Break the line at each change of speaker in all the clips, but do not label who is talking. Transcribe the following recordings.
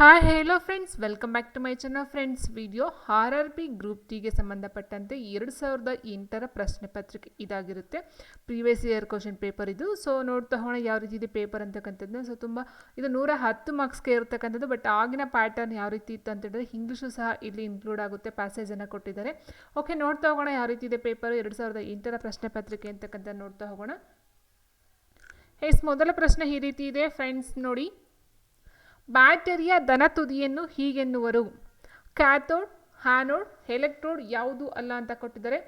Hi hello friends welcome back to my channel friends video R R B group ಟಿಗೆ ಸಂಬಂಧಪಟ್ಟಂತೆ ಎರಡು ಸಾವಿರದ ಎಂಟರ ಪ್ರಶ್ನೆ ಪತ್ರಿಕೆ ಇದಾಗಿರುತ್ತೆ. ಪ್ರೀವಿಯಸ್ ಇಯರ್ ಕ್ವಶನ್ ಪೇಪರ್ ಇದು. ಸೊ ನೋಡ್ತಾ ಹೋಣ ಯಾವ ರೀತಿ ಇದೆ ಪೇಪರ್ ಅಂತಕ್ಕಂಥದ್ದು ಸೊ ತುಂಬ ಇದು ನೂರ ಹತ್ತು ಮಾರ್ಕ್ಸ್ಗೆ ಇರತಕ್ಕಂಥದ್ದು ಬಟ್ ಆಗಿನ ಪ್ಯಾಟರ್ನ್ ಯಾವ ರೀತಿ ಇತ್ತು ಅಂತ ಹೇಳಿದ್ರೆ ಇಂಗ್ಲೀಷು ಸಹ ಇಲ್ಲಿ ಇನ್ಕ್ಲೂಡ್ ಆಗುತ್ತೆ ಪ್ಯಾಸೇಜನ್ನು ಕೊಟ್ಟಿದ್ದಾರೆ. ಓಕೆ ನೋಡ್ತಾ ಹೋಗೋಣ ಯಾವ ರೀತಿ ಇದೆ ಪೇಪರ್ ಎರಡು ಸಾವಿರದ ಎಂಟರ ಪ್ರಶ್ನೆ ಪತ್ರಿಕೆ ಅಂತಕ್ಕಂಥದ್ದು ನೋಡ್ತಾ ಹೋಗೋಣ. ಎಸ್ ಮೊದಲ ಪ್ರಶ್ನೆ ಈ ರೀತಿ ಇದೆ ಫ್ರೆಂಡ್ಸ್ ನೋಡಿ. ಬ್ಯಾಟರಿಯ ಧನ ತುದಿಯನ್ನು ಹೀಗೆನ್ನುವರು. ಕ್ಯಾಥೋಡ್ ಹ್ಯಾನೋಡ್ ಎಲೆಕ್ಟ್ರೋಡ್ ಯಾವುದು ಅಲ್ಲ ಅಂತ ಕೊಟ್ಟಿದ್ದಾರೆ.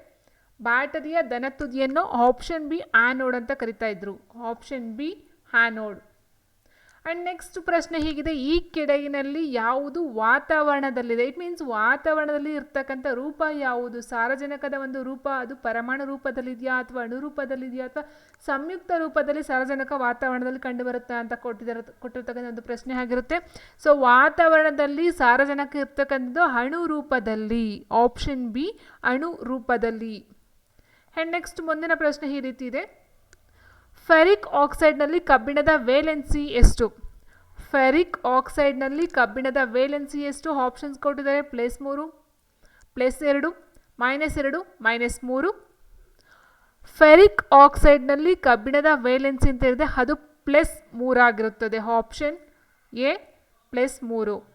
ಬ್ಯಾಟರಿಯ ಧನ ತುದಿಯನ್ನು ಆಪ್ಷನ್ ಬಿ ಆ್ಯನೋಡ್ ಅಂತ ಕರಿತಾ ಇದ್ರು. Option B anode and next ಪ್ರಶ್ನೆ ಹೀಗಿದೆ, ಈ ಕೆಡಗಿನಲ್ಲಿ ಯಾವುದು ವಾತಾವರಣದಲ್ಲಿದೆ? ಇಟ್ ಮೀನ್ಸ್ ವಾತಾವರಣದಲ್ಲಿ ಇರ್ತಕ್ಕಂಥ ರೂಪ ಯಾವುದು? ಸಾರಜನಕದ ಒಂದು ರೂಪ ಅದು ಪರಮಾಣು ರೂಪದಲ್ಲಿದೆಯಾ ಅಥವಾ ಅಣು ರೂಪದಲ್ಲಿದೆಯಾ ಅಥವಾ ಸಂಯುಕ್ತ ರೂಪದಲ್ಲಿ ಸಾರಜನಕ ವಾತಾವರಣದಲ್ಲಿ ಕಂಡುಬರುತ್ತಾ ಅಂತ ಕೊಟ್ಟಿದ್ದಾರೆ ಕೊಟ್ಟಿರ್ತಕ್ಕಂಥ ಒಂದು ಪ್ರಶ್ನೆ ಆಗಿರುತ್ತೆ. ಸೊ ವಾತಾವರಣದಲ್ಲಿ ಸಾರಜನಕ ಇರ್ತಕ್ಕಂಥದ್ದು ಅಣು ರೂಪದಲ್ಲಿ ಆಪ್ಷನ್ ಬಿ ಅಣು ರೂಪದಲ್ಲಿ. ಆ್ಯಂಡ್ ನೆಕ್ಸ್ಟ್ ಮುಂದಿನ ಪ್ರಶ್ನೆ ಈ ರೀತಿ ಇದೆ. ಫೆರಿಕ್ ಆಕ್ಸೈಡ್ನಲ್ಲಿ ಕಬ್ಬಿಣದ ವೇಲೆನ್ಸಿ ಎಷ್ಟು? ಫೆರಿಕ್ ಆಕ್ಸೈಡ್ನಲ್ಲಿ ಕಬ್ಬಿಣದ ವೇಲೆನ್ಸಿ ಎಷ್ಟು? ಆಪ್ಷನ್ಸ್ ಕೊಟ್ಟಿದ್ದಾರೆ. ಪ್ಲೇಸ್ ಮೂರು, ಪ್ಲೇಸ್ ಎರಡು, ಮೈನಸ್ ಎರಡು, ಮೈನಸ್ ಮೂರು. ಫೆರಿಕ್ ಆಕ್ಸೈಡ್ನಲ್ಲಿ ಕಬ್ಬಿಣದ ವೇಲೆನ್ಸಿ ಅಂತ ಹೇಳಿದೆ ಅದು ಪ್ಲಸ್ ಮೂರಾಗಿರುತ್ತದೆ. ಆಪ್ಷನ್ ಎ, ಪ್ಲಸ್ ಮೂರು.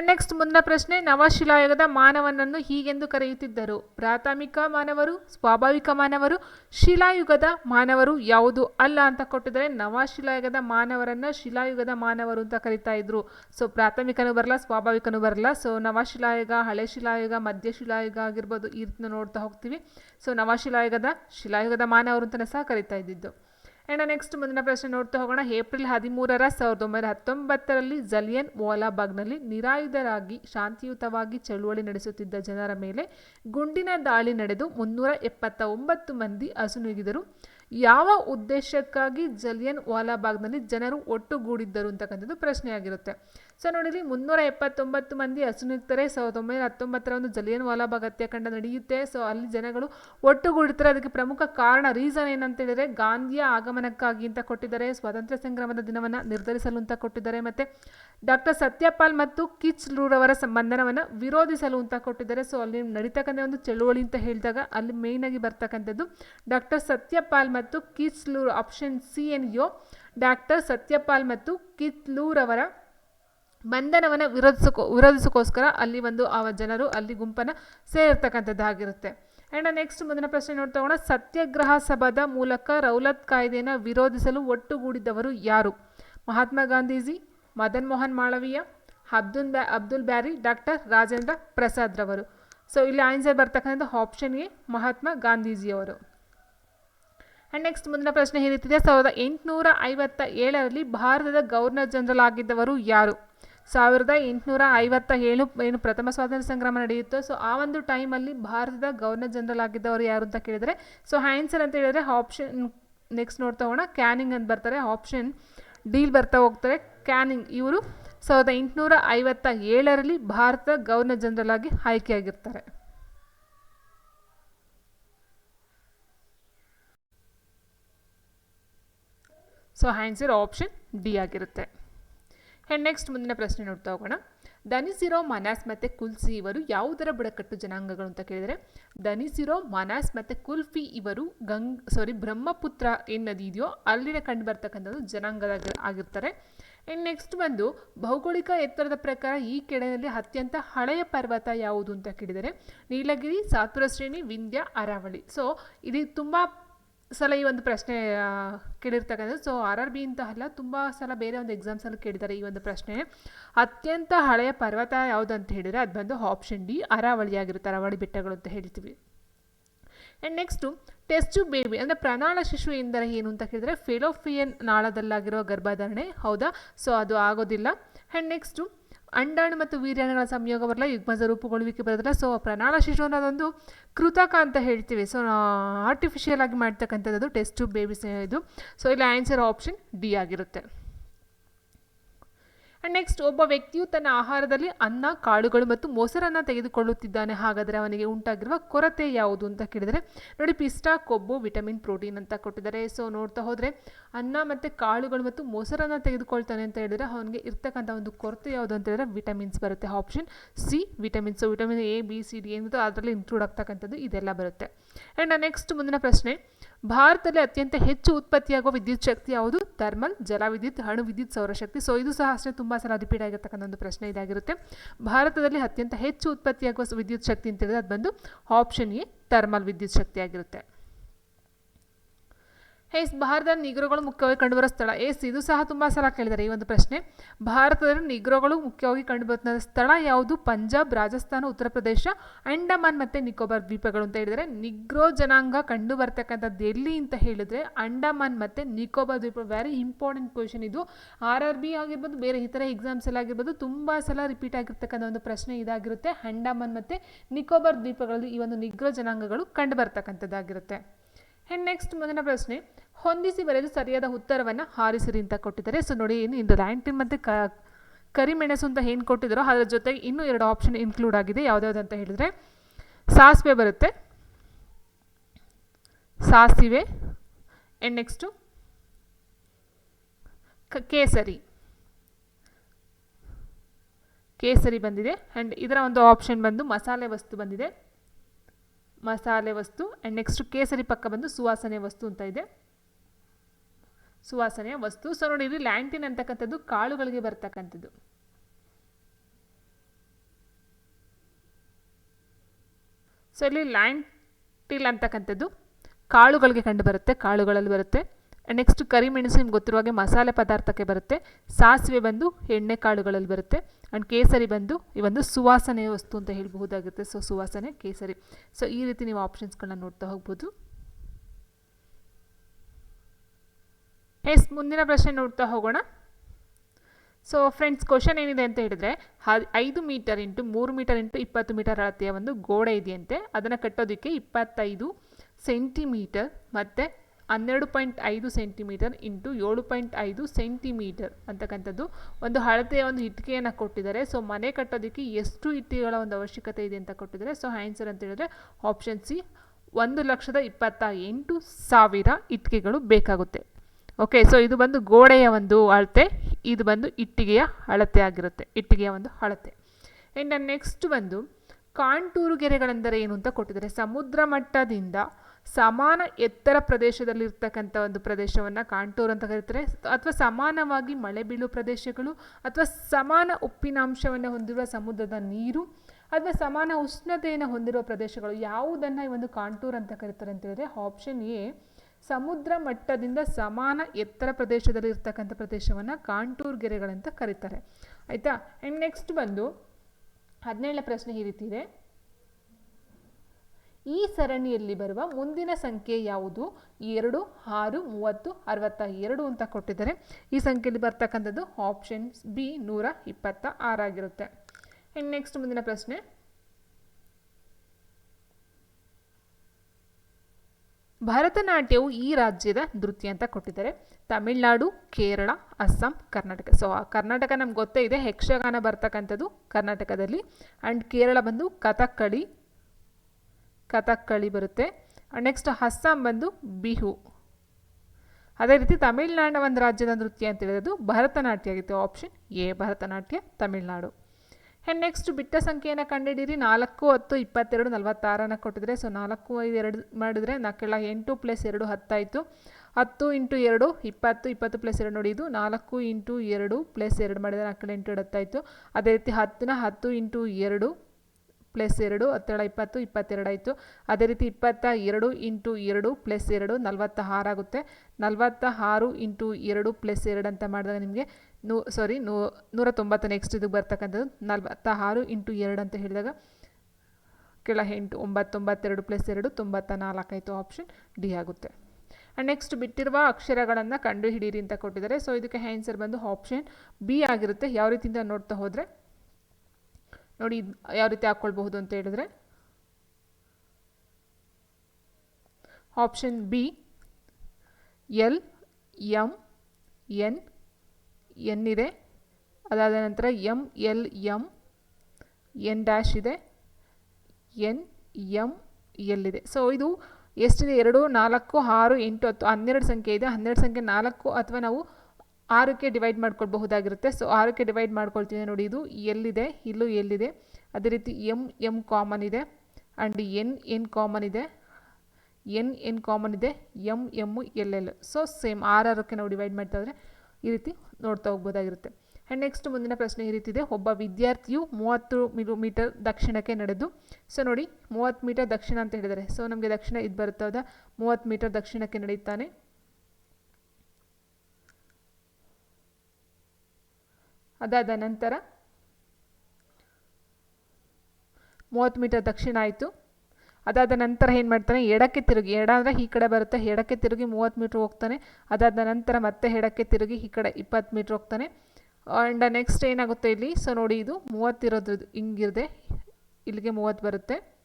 ನೆಕ್ಸ್ಟ್ ಮುಂದಿನ ಪ್ರಶ್ನೆ, ನವಶಿಲಾಯುಗದ ಮಾನವನನ್ನು ಹೀಗೆಂದು ಕರೆಯುತ್ತಿದ್ದರು. ಪ್ರಾಥಮಿಕ ಮಾನವರು, ಸ್ವಾಭಾವಿಕ ಮಾನವರು, ಶಿಲಾಯುಗದ ಮಾನವರು ಯಾವುದು ಅಲ್ಲ ಅಂತ ಕೊಟ್ಟಿದ್ದಾರೆ. ನವಶಿಲಾಯುಗದ ಮಾನವರನ್ನು ಶಿಲಾಯುಗದ ಮಾನವರು ಅಂತ ಕರಿತಾ ಇದ್ರು. ಸೊ ಪ್ರಾಥಮಿಕನೂ ಬರಲ್ಲ, ಸ್ವಾಭಾವಿಕನೂ ಬರಲ್ಲ. ಸೊ ನವಶಿಲಾಯುಗ, ಹಳೆ ಶಿಲಾಯುಗ, ಮಧ್ಯ ಶಿಲಾಯುಗ ಆಗಿರ್ಬೋದು ಈ ರೀತಿ ನೋಡ್ತಾ ಹೋಗ್ತೀವಿ. ಸೊ ನವಶಿಲಾಯುಗದ, ಶಿಲಾಯುಗದ ಮಾನವರು ಅಂತಲೇ ಸಹ ಕರಿತಾ ಇದ್ದಿದ್ದು. ಆ್ಯಂಡ್ ನೆಕ್ಸ್ಟ್ ಮುಂದಿನ ಪ್ರಶ್ನೆ ನೋಡ್ತಾ ಹೋಗೋಣ. ಏಪ್ರಿಲ್ ಹದಿಮೂರರ ಸಾವಿರದ ಒಂಬೈನೂರ ಹತ್ತೊಂಬತ್ತರಲ್ಲಿ ಜಲಿಯನ್ ವಾಲಾಬಾಗ್ನಲ್ಲಿ ನಿರಾಯುಧರಾಗಿ ಶಾಂತಿಯುತವಾಗಿ ಚಳುವಳಿ ನಡೆಸುತ್ತಿದ್ದ ಜನರ ಮೇಲೆ ಗುಂಡಿನ ದಾಳಿ ನಡೆದು ಮುನ್ನೂರ ಎಪ್ಪತ್ತ ಒಂಬತ್ತು ಮಂದಿ ಅಸುನೀಗಿದರು ಯಾವ ಉದ್ದೇಶಕ್ಕಾಗಿ ಜಲಿಯನ್ ವಾಲಾಬಾಗ್ನಲ್ಲಿ ಜನರು ಒಟ್ಟುಗೂಡಿದ್ದರು ಅಂತಕ್ಕಂಥದ್ದು ಪ್ರಶ್ನೆಯಾಗಿರುತ್ತೆ. ಸೊ ನೋಡಿರಿ ಮುನ್ನೂರ ಎಪ್ಪತ್ತೊಂಬತ್ತು ಮಂದಿ ಅಸುನೀಗ್ತಾರೆ ಸಾವಿರದ ಒಂಬೈನೂರ ಹತ್ತೊಂಬತ್ತರ ಒಂದು ಜಲಿಯನ್ ವಾಲಾಬಾಗ್ ಹತ್ಯಾಕಾಂಡ ನಡೆಯುತ್ತೆ. ಸೊ ಅಲ್ಲಿ ಜನಗಳು ಒಟ್ಟುಗೂಡಿರ್ತಾರೆ. ಅದಕ್ಕೆ ಪ್ರಮುಖ ಕಾರಣ ರೀಸನ್ ಏನಂತ ಹೇಳಿದರೆ, ಗಾಂಧಿಯ ಆಗಮನಕ್ಕಾಗಿ ಅಂತ ಕೊಟ್ಟಿದ್ದಾರೆ, ಸ್ವಾತಂತ್ರ್ಯ ಸಂಗ್ರಾಮದ ದಿನವನ್ನು ನಿರ್ಧರಿಸಲು ಅಂತ ಕೊಟ್ಟಿದ್ದಾರೆ, ಮತ್ತು ಡಾಕ್ಟರ್ ಸತ್ಯಪಾಲ್ ಮತ್ತು ಕಿಚ್ ಲೂರವರ ಬಂಧನವನ್ನು ವಿರೋಧಿಸಲು ಅಂತ ಕೊಟ್ಟಿದ್ದಾರೆ. ಸೊ ಅಲ್ಲಿ ನಡೀತಕ್ಕಂಥ ಒಂದು ಚಳುವಳಿ ಅಂತ ಹೇಳಿದಾಗ ಅಲ್ಲಿ ಮೇಯ್ನಾಗಿ ಬರ್ತಕ್ಕಂಥದ್ದು ಡಾಕ್ಟರ್ ಸತ್ಯಪಾಲ್ ಮತ್ತು ಕಿತ್ಲೂರ್ option C N U doctor Satyapal ಮತ್ತು ಕಿತ್ಲೂರವರ ಬಂಧನವನ್ನು ವಿರೋಧಿಸಕೋ ವಿರೋಧಿಸೋಕ್ಕೋಸ್ಕರ ಅಲ್ಲಿ ಒಂದು, ಆ ಜನರು ಅಲ್ಲಿ ಗುಂಪನ್ನು ಸೇರಿರ್ತಕ್ಕಂಥದ್ದಾಗಿರುತ್ತೆ ಆ್ಯಂಡ್ ನೆಕ್ಸ್ಟ್ ಮುಂದಿನ ಪ್ರಶ್ನೆ ನೋಡ್ತಾ ಹೋಗೋಣ ಸತ್ಯಾಗ್ರಹ ಸಭಾದ ಮೂಲಕ ರೌಲತ್ ಕಾಯ್ದೆಯನ್ನು ವಿರೋಧಿಸಲು ಒಟ್ಟುಗೂಡಿದವರು ಯಾರು? ಮಹಾತ್ಮ ಗಾಂಧೀಜಿ, ಮದನ್ ಮೋಹನ್ ಮಾಳವೀಯ, ಅಬ್ದುಲ್ ಬ್ಯಾ, ಅಬ್ದುಲ್ ಬ್ಯಾರಿ ಡಾಕ್ಟರ್ ರಾಜೇಂದ್ರ ಪ್ರಸಾದ್ರವರು ಸೊ ಇಲ್ಲಿ ಆನ್ಸರ್ ಬರ್ತಕ್ಕಂಥ ಆಪ್ಷನ್ ಎ ಮಹಾತ್ಮ ಗಾಂಧೀಜಿಯವರು. ಆ್ಯಂಡ್ ನೆಕ್ಸ್ಟ್ ಮುಂದಿನ ಪ್ರಶ್ನೆ ರೀತಿದೆ ಸಾವಿರದ ಎಂಟುನೂರ ಐವತ್ತ ಏಳರಲ್ಲಿ ಭಾರತದ ಗವರ್ನರ್ ಜನರಲ್ ಆಗಿದ್ದವರು ಯಾರು? ಸಾವಿರದ ಎಂಟುನೂರ ಐವತ್ತ ಏಳು ಏನು ಪ್ರಥಮ ಸ್ವಾತಂತ್ರ್ಯ ಸಂಗ್ರಾಮ ನಡೆಯುತ್ತೋ ಸೊ ಆ ಒಂದು ಟೈಮಲ್ಲಿ ಭಾರತದ ಗವರ್ನರ್ ಜನರಲ್ ಆಗಿದ್ದವರು ಯಾರು ಅಂತ ಕೇಳಿದರೆ ಸೊ ಆನ್ಸರ್ ಅಂತ ಹೇಳಿದರೆ ಆಪ್ಷನ್ ನೆಕ್ಸ್ಟ್ ನೋಡ್ತಾ ಹೋಗೋಣ. ಕ್ಯಾನಿಂಗ್ ಅಂತ ಬರ್ತಾರೆ, ಆಪ್ಷನ್ ಡೀಲ್ ಬರ್ತಾ ಹೋಗ್ತಾರೆ. ಕ್ಯಾನಿಂಗ್ ಇವರು ಸಾವಿರದ ಎಂಟುನೂರ ಐವತ್ತ ಏಳರಲ್ಲಿ ಭಾರತದ ಗವರ್ನರ್ ಜನರಲ್ ಆಗಿ ಆಯ್ಕೆಯಾಗಿರ್ತಾರೆ. ಸೊ ಆನ್ಸರ್ ಆಪ್ಷನ್ ಡಿ ಆಗಿರುತ್ತೆ. ಆ್ಯಂಡ್ ನೆಕ್ಸ್ಟ್ ಮುಂದಿನ ಪ್ರಶ್ನೆ ನೋಡ್ತಾ ಹೋಗೋಣ. ದನಿಸಿರೋ ಮನಾಸ್ ಮತ್ತು ಕುಲ್ಸಿ ಇವರು ಯಾವುದರ ಬುಡಕಟ್ಟು ಜನಾಂಗಗಳು ಅಂತ ಕೇಳಿದರೆ ದನಿಸಿರೋ ಮನಾಸ್ ಮತ್ತು ಕುಲ್ಫಿ ಇವರು ಗಂಗ್ ಸಾರಿ ಬ್ರಹ್ಮಪುತ್ರ ಏನು ನದಿ ಇದೆಯೋ, ಅಲ್ಲಿನ ಕಂಡು ಬರ್ತಕ್ಕಂಥದ್ದು ಜನಾಂಗದ ಆಗಿರ್ತಾರೆ. ಆ್ಯಂಡ್ ನೆಕ್ಸ್ಟ್ ಬಂದು, ಭೌಗೋಳಿಕ ಎತ್ತರದ ಪ್ರಕಾರ ಈ ಕೆಳಗಿನಲ್ಲಿ ಅತ್ಯಂತ ಹಳೆಯ ಪರ್ವತ ಯಾವುದು ಅಂತ ಕೇಳಿದರೆ, ನೀಲಗಿರಿ, ಸಾತುರ ಶ್ರೇಣಿ, ವಿಂಧ್ಯ, ಅರಾವಳಿ. ಸೊ ಇದು ತುಂಬ ಸಲ ಈ ಒಂದು ಪ್ರಶ್ನೆ ಕೇಳಿರ್ತಕ್ಕಂಥದ್ದು. ಸೊ ಆರ್ ಆರ್ ಬಿ ಅಂತ ಅಲ್ಲ, ತುಂಬ ಸಲ ಬೇರೆ ಒಂದು ಎಕ್ಸಾಮ್ಸಲ್ಲಿ ಕೇಳಿದ್ದಾರೆ ಈ ಒಂದು ಪ್ರಶ್ನೆ. ಅತ್ಯಂತ ಹಳೆಯ ಪರ್ವತ ಯಾವುದು ಅಂತ ಹೇಳಿದರೆ, ಅದು ಬಂದು ಆಪ್ಷನ್ ಡಿ ಅರಾವಳಿ ಆಗಿರುತ್ತೆ ಅರಾವಳಿ ಬೆಟ್ಟಗಳು ಅಂತ ಹೇಳ್ತೀವಿ. ಆ್ಯಂಡ್ ನೆಕ್ಸ್ಟು ಟೆಸ್ಟು ಬೇಬಿ ಅಂದರೆ ಪ್ರಣಾಳ ಶಿಶು ಎಂದರೆ ಏನು ಅಂತ ಕೇಳಿದರೆ ಫಿಲೋಫಿಯನ್ ನಾಳದಲ್ಲಾಗಿರೋ ಗರ್ಭಧಾರಣೆ. ಹೌದಾ? ಸೊ ಅದು ಆಗೋದಿಲ್ಲ. ಆ್ಯಂಡ್ ನೆಕ್ಸ್ಟು ಅಂಡಾಣು ಮತ್ತು ವೀರ್ಯಾಣುಗಳ ಸಂಯೋಗ ಬರಲ್ಲ ಯುಗ್ಮಜ ರೂಪುಗೊಳ್ಳುವಿಕೆ ಬರೋದಿಲ್ಲ. ಸೊ ಪ್ರಣಾಳ ಶಿಶು ಅನ್ನೋದೊಂದು ಕೃತಕ ಅಂತ ಹೇಳ್ತೀವಿ. ಸೊ ಆರ್ಟಿಫಿಷಿಯಲ್ ಆಗಿ ಮಾಡ್ತಕ್ಕಂಥದ್ದು ಟೆಸ್ಟ್ ಬೇಬಿಸ್ ಇದು. ಸೊ ಇಲ್ಲಿ ಆನ್ಸರ್ ಆಪ್ಷನ್ ಡಿ ಆಗಿರುತ್ತೆ. ನೆಕ್ಸ್ಟ್ ಒಬ್ಬ ವ್ಯಕ್ತಿಯು ತನ್ನ ಆಹಾರದಲ್ಲಿ ಅನ್ನ, ಕಾಳುಗಳು ಮತ್ತು ಮೊಸರನ್ನು ತೆಗೆದುಕೊಳ್ಳುತ್ತಿದ್ದಾನೆ. ಹಾಗಾದರೆ ಅವನಿಗೆ ಉಂಟಾಗಿರುವ ಕೊರತೆ ಯಾವುದು ಅಂತ ಕೇಳಿದರೆ, ನೋಡಿ ಪಿಸ್ತಾ, ಕೊಬ್ಬು, ವಿಟಮಿನ್, ಪ್ರೋಟೀನ್ ಅಂತ ಕೊಟ್ಟಿದ್ದಾರೆ. ಸೊ ನೋಡ್ತಾ ಹೋದರೆ ಅನ್ನ ಮತ್ತು ಕಾಳುಗಳು ಮತ್ತು ಮೊಸರನ್ನು ತೆಗೆದುಕೊಳ್ತಾನೆ ಅಂತ ಹೇಳಿದರೆ ಅವನಿಗೆ ಇರ್ತಕ್ಕಂಥ ಒಂದು ಕೊರತೆ ಯಾವುದು ಅಂತ ಹೇಳಿದ್ರೆ ವಿಟಮಿನ್ಸ್ ಬರುತ್ತೆ. Option C vitamins vitamin A B C D ಏನಿದೆ ಅದರಲ್ಲಿ ಇನ್ಕ್ಲೂಡ್ ಆಗ್ತಕ್ಕಂಥದ್ದು ಇದೆಲ್ಲ ಬರುತ್ತೆ. ಆ್ಯಂಡ್ ನೆಕ್ಸ್ಟ್ ಮುಂದಿನ ಪ್ರಶ್ನೆ ಭಾರತದಲ್ಲಿ ಅತ್ಯಂತ ಹೆಚ್ಚು ಉತ್ಪತ್ತಿಯಾಗುವ ವಿದ್ಯುತ್ ಶಕ್ತಿ ಯಾವುದು? ಥರ್ಮಲ್, ಜಲವಿದ್ಯುತ್ ಹಣು ವಿದ್ಯುತ್ ಸೌರಶಕ್ತಿ. ಸೊ ಇದು ಸಹ ಅಷ್ಟೇ ತುಂಬ ಸಲ ರಿಪೀಟ್ ಆಗಿರ್ತಕ್ಕಂಥ ಒಂದು ಪ್ರಶ್ನೆ ಇದಾಗಿರುತ್ತೆ. ಭಾರತದಲ್ಲಿ ಅತ್ಯಂತ ಹೆಚ್ಚು ಉತ್ಪತ್ತಿಯಾಗುವ ವಿದ್ಯುತ್ ಶಕ್ತಿ ಅಂತ ಹೇಳಿದ್ರೆ ಅದು ಬಂದು ಆಪ್ಷನ್ ಎ ಥರ್ಮಲ್ ವಿದ್ಯುತ್ ಶಕ್ತಿ ಆಗಿರುತ್ತೆ ಎಸ್ ಭಾರತದ ನಿಗ್ರೋಗಳು ಮುಖ್ಯವಾಗಿ ಕಂಡುಬರುವ ಸ್ಥಳ. ಎಸ್ ಇದು ಸಹ ತುಂಬ ಸಲ ಕೇಳಿದ್ದಾರೆ ಈ ಒಂದು ಪ್ರಶ್ನೆ. ಭಾರತದಲ್ಲಿ ನಿಗ್ರೋಗಳು ಮುಖ್ಯವಾಗಿ ಕಂಡುಬರುವ ಸ್ಥಳ ಯಾವುದು? ಪಂಜಾಬ್, ರಾಜಸ್ಥಾನ, ಉತ್ತರ ಪ್ರದೇಶ, ಅಂಡಮಾನ್ ಮತ್ತು ನಿಕೋಬಾರ್ ದ್ವೀಪಗಳು ಅಂತ ಹೇಳಿದರೆ ನಿಗ್ರೋ ಜನಾಂಗ ಕಂಡು ಬರ್ತಕ್ಕಂಥದ್ದು ಎಲ್ಲಿ ಅಂತ ಹೇಳಿದರೆ ಅಂಡಮಾನ್ ಮತ್ತು ನಿಕೋಬಾರ್ ದ್ವೀಪ. ವೆರಿ ಇಂಪಾರ್ಟೆಂಟ್ ಕ್ವೆಶನ್ ಇದು. ಆರ್ ಆರ್ ಬಿ ಆಗಿರ್ಬೋದು, ಬೇರೆ ಇತರ ಎಕ್ಸಾಮ್ಸ್ ಎಲ್ಲ ಆಗಿರ್ಬೋದು, ತುಂಬ ಸಲ ರಿಪೀಟ್ ಆಗಿರ್ತಕ್ಕಂಥ ಒಂದು ಪ್ರಶ್ನೆ ಇದಾಗಿರುತ್ತೆ. ಅಂಡಮಾನ್ ಮತ್ತು ನಿಕೋಬಾರ್ ದ್ವೀಪಗಳಲ್ಲಿ ಈ ಒಂದು ನಿಗ್ರೋ ಜನಾಂಗಗಳು ಕಂಡು ಬರ್ತಕ್ಕಂಥದ್ದಾಗಿರುತ್ತೆ ಆ್ಯಂಡ್ ನೆಕ್ಸ್ಟ್ ಮುಂದಿನ ಪ್ರಶ್ನೆ. ಹೊಂದಿಸಿ ಬರೆದು ಸರಿಯಾದ ಉತ್ತರವನ್ನು ಹಾರಿಸಿರಿ ಅಂತ ಕೊಟ್ಟಿದ್ದಾರೆ. ಸೊ ನೋಡಿ ಏನು ಇಂದು ಲ್ಯಾಂಟಿನ್ ಮತ್ತು ಕ, ಕರಿಮೆಣಸು ಅಂತ ಏನು ಕೊಟ್ಟಿದ್ದಾರೋ, ಅದರ ಜೊತೆಗೆ ಇನ್ನೂ ಎರಡು ಆಪ್ಷನ್ ಇನ್ಕ್ಲೂಡ್ ಆಗಿದೆ. ಯಾವುದ್ಯಾವ್ದು ಅಂತ ಹೇಳಿದರೆ, ಸಾಸಿವೆ ಬರುತ್ತೆ. ಸಾಸಿವೆ ಆ್ಯಂಡ್ ನೆಕ್ಸ್ಟು ಕೇಸರಿ. ಕೇಸರಿ ಬಂದಿದೆ ಆ್ಯಂಡ್ ಇದರ ಒಂದು ಆಪ್ಷನ್ ಬಂದು ಮಸಾಲೆ ವಸ್ತು ಬಂದಿದೆ. ಮಸಾಲೆ ವಸ್ತು ಆ್ಯಂಡ್ ನೆಕ್ಸ್ಟ್ ಕೇಸರಿ ಪಕ್ಕ ಬಂದು ಸುವಾಸನೆ ವಸ್ತು ಅಂತ ಇದೆ. ಸುವಾಸನೆಯ ವಸ್ತು. ಸೊ ನೋಡಿ, ಇಲ್ಲಿ ಲ್ಯಾಂಟಿನ್ ಅಂತಕ್ಕಂಥದ್ದು ಕಾಳುಗಳಿಗೆ ಬರ್ತಕ್ಕಂಥದ್ದು. ಸೊ ಇಲ್ಲಿ ಲ್ಯಾಂಟಿಲ್ ಅಂತಕ್ಕಂಥದ್ದು ಕಾಳುಗಳಿಗೆ ಕಂಡು ಬರುತ್ತೆ, ಕಾಳುಗಳಲ್ಲಿ ಬರುತ್ತೆ. ನೆಕ್ಸ್ಟ್ ಕರಿಮೆಣಸು ನಿಮ್ಗೆ ಗೊತ್ತಿರುವ ಹಾಗೆ ಮಸಾಲೆ ಪದಾರ್ಥಕ್ಕೆ ಬರುತ್ತೆ. ಸಾಸಿವೆ ಬಂದು ಎಣ್ಣೆ ಕಾಳುಗಳಲ್ಲಿ ಬರುತ್ತೆ. ಆ್ಯಂಡ್ ಕೇಸರಿ ಬಂದು ಈ ಒಂದು ಸುವಾಸನೆ ವಸ್ತು ಅಂತ ಹೇಳಬಹುದಾಗುತ್ತೆ. ಸೊ ಸುವಾಸನೆ, ಕೇಸರಿ. ಸೊ ಈ ರೀತಿ ನೀವು ಆಪ್ಷನ್ಸ್ಗಳನ್ನ ನೋಡ್ತಾ ಹೋಗ್ಬೋದು. ಎಸ್ ಮುಂದಿನ ಪ್ರಶ್ನೆ ನೋಡ್ತಾ ಹೋಗೋಣ. ಸೊ ಫ್ರೆಂಡ್ಸ್ ಕ್ವಶನ್ ಏನಿದೆ ಅಂತ ಹೇಳಿದ್ರೆ ಐದು ಮೀಟರ್ ಇಂಟು ಮೂರು ಮೀಟರ್ ಇಂಟು ಇಪ್ಪತ್ತು ಮೀಟರ್ ಅಳತೆಯ ಒಂದು ಗೋಡೆ ಇದೆಯಂತೆ. ಅದನ್ನು ಕಟ್ಟೋದಕ್ಕೆ ಇಪ್ಪತ್ತೈದು ಸೆಂಟಿಮೀಟರ್ ಮತ್ತು ಹನ್ನೆರಡು ಪಾಯಿಂಟ್ ಐದು ಸೆಂಟಿಮೀಟರ್ ಇಂಟು ಏಳು ಪಾಯಿಂಟ್ ಐದು ಸೆಂಟಿಮೀಟರ್ ಅಂತಕ್ಕಂಥದ್ದು ಒಂದು ಹಳತೆಯ ಒಂದು ಇಟ್ಟಿಗೆಯನ್ನು ಕೊಟ್ಟಿದ್ದಾರೆ. ಸೊ ಮನೆ ಕಟ್ಟೋದಕ್ಕೆ ಎಷ್ಟು ಇಟ್ಟಿಗೆಗಳ ಒಂದು ಅವಶ್ಯಕತೆ ಇದೆ ಅಂತ ಕೊಟ್ಟಿದ್ದಾರೆ. ಸೊ ಆನ್ಸರ್ ಅಂತ ಹೇಳಿದ್ರೆ ಆಪ್ಷನ್ ಸಿ ಒಂದು ಲಕ್ಷದ ಇಪ್ಪತ್ತ ಎಂಟು ಸಾವಿರ ಇಟ್ಟಿಗೆಗಳು ಬೇಕಾಗುತ್ತೆ. ಓಕೆ ಸೊ ಇದು ಬಂದು ಗೋಡೆಯ ಒಂದು ಅಳತೆ, ಇದು ಬಂದು ಇಟ್ಟಿಗೆಯ ಅಳತೆ ಆಗಿರುತ್ತೆ, ಇಟ್ಟಿಗೆಯ ಒಂದು ಅಳತೆ. ಆ್ಯಂಡ್ ನೆಕ್ಸ್ಟ್ ಬಂದು ಕಾಂಟೂರು ಗೆರೆಗಳೆಂದರೆ ಏನು ಅಂತ ಕೊಟ್ಟಿದ್ದಾರೆ. ಸಮುದ್ರ ಮಟ್ಟದಿಂದ ಸಮಾನ ಎತ್ತರ ಪ್ರದೇಶದಲ್ಲಿರ್ತಕ್ಕಂಥ ಒಂದು ಪ್ರದೇಶವನ್ನು ಕಾಂಟೂರ್ ಅಂತ ಕರೀತಾರೆ. ಅಥವಾ ಸಮಾನವಾಗಿ ಮಳೆ ಬೀಳುವ ಪ್ರದೇಶಗಳು, ಅಥವಾ ಸಮಾನ ಉಪ್ಪಿನಾಂಶವನ್ನು ಹೊಂದಿರುವ ಸಮುದ್ರದ ನೀರು, ಅಥವಾ ಸಮಾನ ಉಷ್ಣತೆಯನ್ನು ಹೊಂದಿರುವ ಪ್ರದೇಶಗಳು, ಯಾವುದನ್ನು ಈ ಒಂದು ಕಾಂಟೂರ್ ಅಂತ ಕರೀತಾರೆ ಅಂತ ಹೇಳಿದ್ರೆ ಆಪ್ಷನ್ ಎ, ಸಮುದ್ರ ಮಟ್ಟದಿಂದ ಸಮಾನ ಎತ್ತರ ಪ್ರದೇಶದಲ್ಲಿ ಇರ್ತಕ್ಕಂಥ ಪ್ರದೇಶವನ್ನು ಕಾಂಟೂರ್ ಗೆರೆಗಳಂತ ಕರೀತಾರೆ. ಆಯಿತಾ? ಆ್ಯಂಡ್ ನೆಕ್ಸ್ಟ್ ಬಂದು ಹದಿನೇಳನೇ ಪ್ರಶ್ನೆ ಈ ರೀತಿ ಇದೆ. ಈ ಸರಣಿಯಲ್ಲಿ ಬರುವ ಮುಂದಿನ ಸಂಖ್ಯೆ ಯಾವುದು? ಎರಡು, ಆರು, ಮೂವತ್ತು, ಅರವತ್ತ ಎರಡು ಅಂತ ಕೊಟ್ಟಿದ್ದಾರೆ. ಈ ಸಂಖ್ಯೆಯಲ್ಲಿ ಬರ್ತಕ್ಕಂಥದ್ದು ಆಪ್ಷನ್ಸ್ ಬಿ ನೂರ ಇಪ್ಪತ್ತ ಆರಾಗಿರುತ್ತೆ ಆ್ಯಂಡ್ ನೆಕ್ಸ್ಟ್ ಮುಂದಿನ ಪ್ರಶ್ನೆ. ಭರತನಾಟ್ಯವು ಈ ರಾಜ್ಯದ ನೃತ್ಯ ಅಂತ ಕೊಟ್ಟಿದ್ದಾರೆ. ತಮಿಳುನಾಡು, ಕೇರಳ, ಅಸ್ಸಾಂ, ಕರ್ನಾಟಕ. ಸೊ ಕರ್ನಾಟಕ ನಮ್ಗೆ ಗೊತ್ತೇ ಇದೆ. ಯಕ್ಷಗಾನ ಬರ್ತಕ್ಕಂಥದ್ದು ಕರ್ನಾಟಕದಲ್ಲಿ. ಆ್ಯಂಡ್ ಕೇರಳ ಬಂದು ಕಥಕ್ಕಳಿ ಕಥಕ್ಕಳಿ ಬರುತ್ತೆ. ನೆಕ್ಸ್ಟ್ ಅಸ್ಸಾಂ ಬಂದು ಬಿಹು. ಅದೇ ರೀತಿ ತಮಿಳುನಾಡಿನ ಒಂದು ರಾಜ್ಯದ ನೃತ್ಯ ಅಂತ ಹೇಳೋದು ಭರತನಾಟ್ಯ ಆಗಿತ್ತು. Option A, Bharatanatyam, Tamil Nadu. And next ಬಿಟ್ಟ ಸಂಖ್ಯೆಯನ್ನು ಕಂಡುಹಿಡೀರಿ ನಾಲ್ಕು, ಹತ್ತು, ಇಪ್ಪತ್ತೆರಡು, ನಲವತ್ತಾರನ್ನು ಕೊಟ್ಟಿದ್ರೆ ಸೊ ನಾಲ್ಕು, ಐದು, ಎರಡು ಮಾಡಿದರೆ ನಾಲ್ಕೆಲ್ಲ ಎಂಟು ಪ್ಲಸ್ ಎರಡು ಹತ್ತಾಯಿತು. ಹತ್ತು ಇಂಟು ಎರಡು, ಇಪ್ಪತ್ತು ಇಪ್ಪತ್ತು ಪ್ಲಸ್ ಎರಡು ನೋಡಿ ಇದು. ನಾಲ್ಕು ಇಂಟು ಎರಡು ಪ್ಲಸ್ ಎರಡು ಮಾಡಿದರೆ ನಾಲ್ಕೆಲ್ಲ ಎಂಟು ಎರಡು ಹತ್ತಾಯಿತು. ಅದೇ ರೀತಿ ಹತ್ತನ್ನ ಹತ್ತು ಇಂಟು ಎರಡು ಪ್ಲಸ್ ಎರಡು, ಹತ್ತೆರಡು, ಇಪ್ಪತ್ತು, ಇಪ್ಪತ್ತೆರಡು ಆಯಿತು. ಅದೇ ರೀತಿ ಇಪ್ಪತ್ತ ಎರಡು ಇಂಟು ಎರಡು ಪ್ಲಸ್ ಎರಡು ನಲವತ್ತ ಆರಾಗುತ್ತೆ ನಲವತ್ತ ಆರು ಇಂಟು ಎರಡು ಪ್ಲಸ್ ಎರಡು ಅಂತ ಮಾಡಿದಾಗ ನಿಮಗೆ ನೂ ಸಾರಿ ನೂ ನೂರ ತೊಂಬತ್ತು ನೆಕ್ಸ್ಟ್ ಇದಕ್ಕೆ ಬರ್ತಕ್ಕಂಥದ್ದು ನಲವತ್ತ ಆರು ಇಂಟು ಎರಡು ಅಂತ ಹೇಳಿದಾಗ ಕೆಳ ಎಂಟು, ಒಂಬತ್ತೊಂಬತ್ತೆರಡು ಪ್ಲಸ್ ಎರಡು ತೊಂಬತ್ತ ನಾಲ್ಕು ಆಯಿತು ಆಪ್ಷನ್ ಡಿ ಆಗುತ್ತೆ. ಆ್ಯಂಡ್ ನೆಕ್ಸ್ಟ್ ಬಿಟ್ಟಿರುವ ಅಕ್ಷರಗಳನ್ನು ಕಂಡುಹಿಡೀರಿ ಅಂತ ಕೊಟ್ಟಿದ್ದಾರೆ. ಸೊ ಇದಕ್ಕೆ ಆನ್ಸರ್ ಬಂದು ಆಪ್ಷನ್ ಬಿ ಆಗಿರುತ್ತೆ. ಯಾವ ರೀತಿಯಿಂದ ನೋಡ್ತಾ ಹೋದರೆ ನೋಡಿ, ಯಾವ ರೀತಿ ಹಾಕ್ಕೊಳ್ಬಹುದು ಅಂತ ಹೇಳಿದ್ರೆ. Option B L M N N ಇದೆ. ಅದಾದ ನಂತರ M L M N dash ಇದೆ. ಎನ್ ಎಂ ಎಲ್ ಇದೆ. ಸೊ ಇದು ಎಷ್ಟಿದೆ? ಎರಡು, ನಾಲ್ಕು, ಆರು, ಎಂಟು, ಹತ್ತು, ಹನ್ನೆರಡು ಸಂಖ್ಯೆ ಇದೆ. ಹನ್ನೆರಡು ಸಂಖ್ಯೆ ನಾಲ್ಕು ಅಥವಾ ನಾವು ಆರಕ್ಕೆ ಡಿವೈಡ್ ಮಾಡ್ಕೊಳ್ಬಹುದಾಗಿರುತ್ತೆ. ಸೊ ಆರಕ್ಕೆ ಡಿವೈಡ್ ಮಾಡ್ಕೊಳ್ತೀನಿ ನೋಡಿ, ಇದು ಎಲ್ಲಿದೆ? ಇಲ್ಲೂ ಎಲ್ಲಿದೆ? ಅದೇ ರೀತಿ ಎಂ ಎಂ ಕಾಮನ್ ಇದೆ. ಆ್ಯಂಡ್ ಎನ್ ಎನ್ ಕಾಮನ್ ಇದೆ. ಎನ್ ಎನ್ ಕಾಮನ್ ಇದೆ. M M L L so same ಆರಕ್ಕೆ ನಾವು ಡಿವೈಡ್ ಮಾಡ್ತಾ ಇದ್ರೆ ಈ ರೀತಿ ನೋಡ್ತಾ ಹೋಗ್ಬೋದಾಗಿರುತ್ತೆ. ಆ್ಯಂಡ್ ನೆಕ್ಸ್ಟ್ ಮುಂದಿನ ಪ್ರಶ್ನೆ ಈ ರೀತಿ ಇದೆ. ಒಬ್ಬ ವಿದ್ಯಾರ್ಥಿಯು ಮೂವತ್ತು ಮೀಟರ್ ದಕ್ಷಿಣಕ್ಕೆ ನಡೆದು ಸೊ ನೋಡಿ, ಮೂವತ್ತು ಮೀಟರ್ ದಕ್ಷಿಣ ಅಂತ ಹೇಳಿದ್ದಾರೆ. ಸೊ ನಮಗೆ ದಕ್ಷಿಣ ಇದು ಬರುತ್ತೆ ಹೌದಾ ಮೂವತ್ತು ಮೀಟರ್ ದಕ್ಷಿಣಕ್ಕೆ ನಡೀತಾನೆ ಅದಾದ ನಂತರ ಮೂವತ್ತು ಮೀಟರ್ ದಕ್ಷಿಣ ಆಯಿತು. ಅದಾದ ನಂತರ ಏನು ಮಾಡ್ತಾನೆ? ಎಡಕ್ಕೆ ತಿರುಗಿ. ಎಡ ಅಂದರೆ ಈ ಕಡೆ ಬರುತ್ತೆ. ಎಡಕ್ಕೆ ತಿರುಗಿ ಮೂವತ್ತು ಮೀಟ್ರ್ ಹೋಗ್ತಾನೆ. ಅದಾದ ನಂತರ ಮತ್ತೆ ಎಡಕ್ಕೆ ತಿರುಗಿ ಈ ಕಡೆ ಇಪ್ಪತ್ತು ಮೀಟ್ರ್ ಹೋಗ್ತಾನೆ. ಆ್ಯಂಡ್ ನೆಕ್ಸ್ಟ್ ಏನಾಗುತ್ತೆ ಇಲ್ಲಿ? ಸೊ ನೋಡಿ ಇದು ಮೂವತ್ತಿರೋದು ಹಿಂಗಿರದೆ ಇಲ್ಲಿಗೆ ಮೂವತ್ತು ಬರುತ್ತೆ.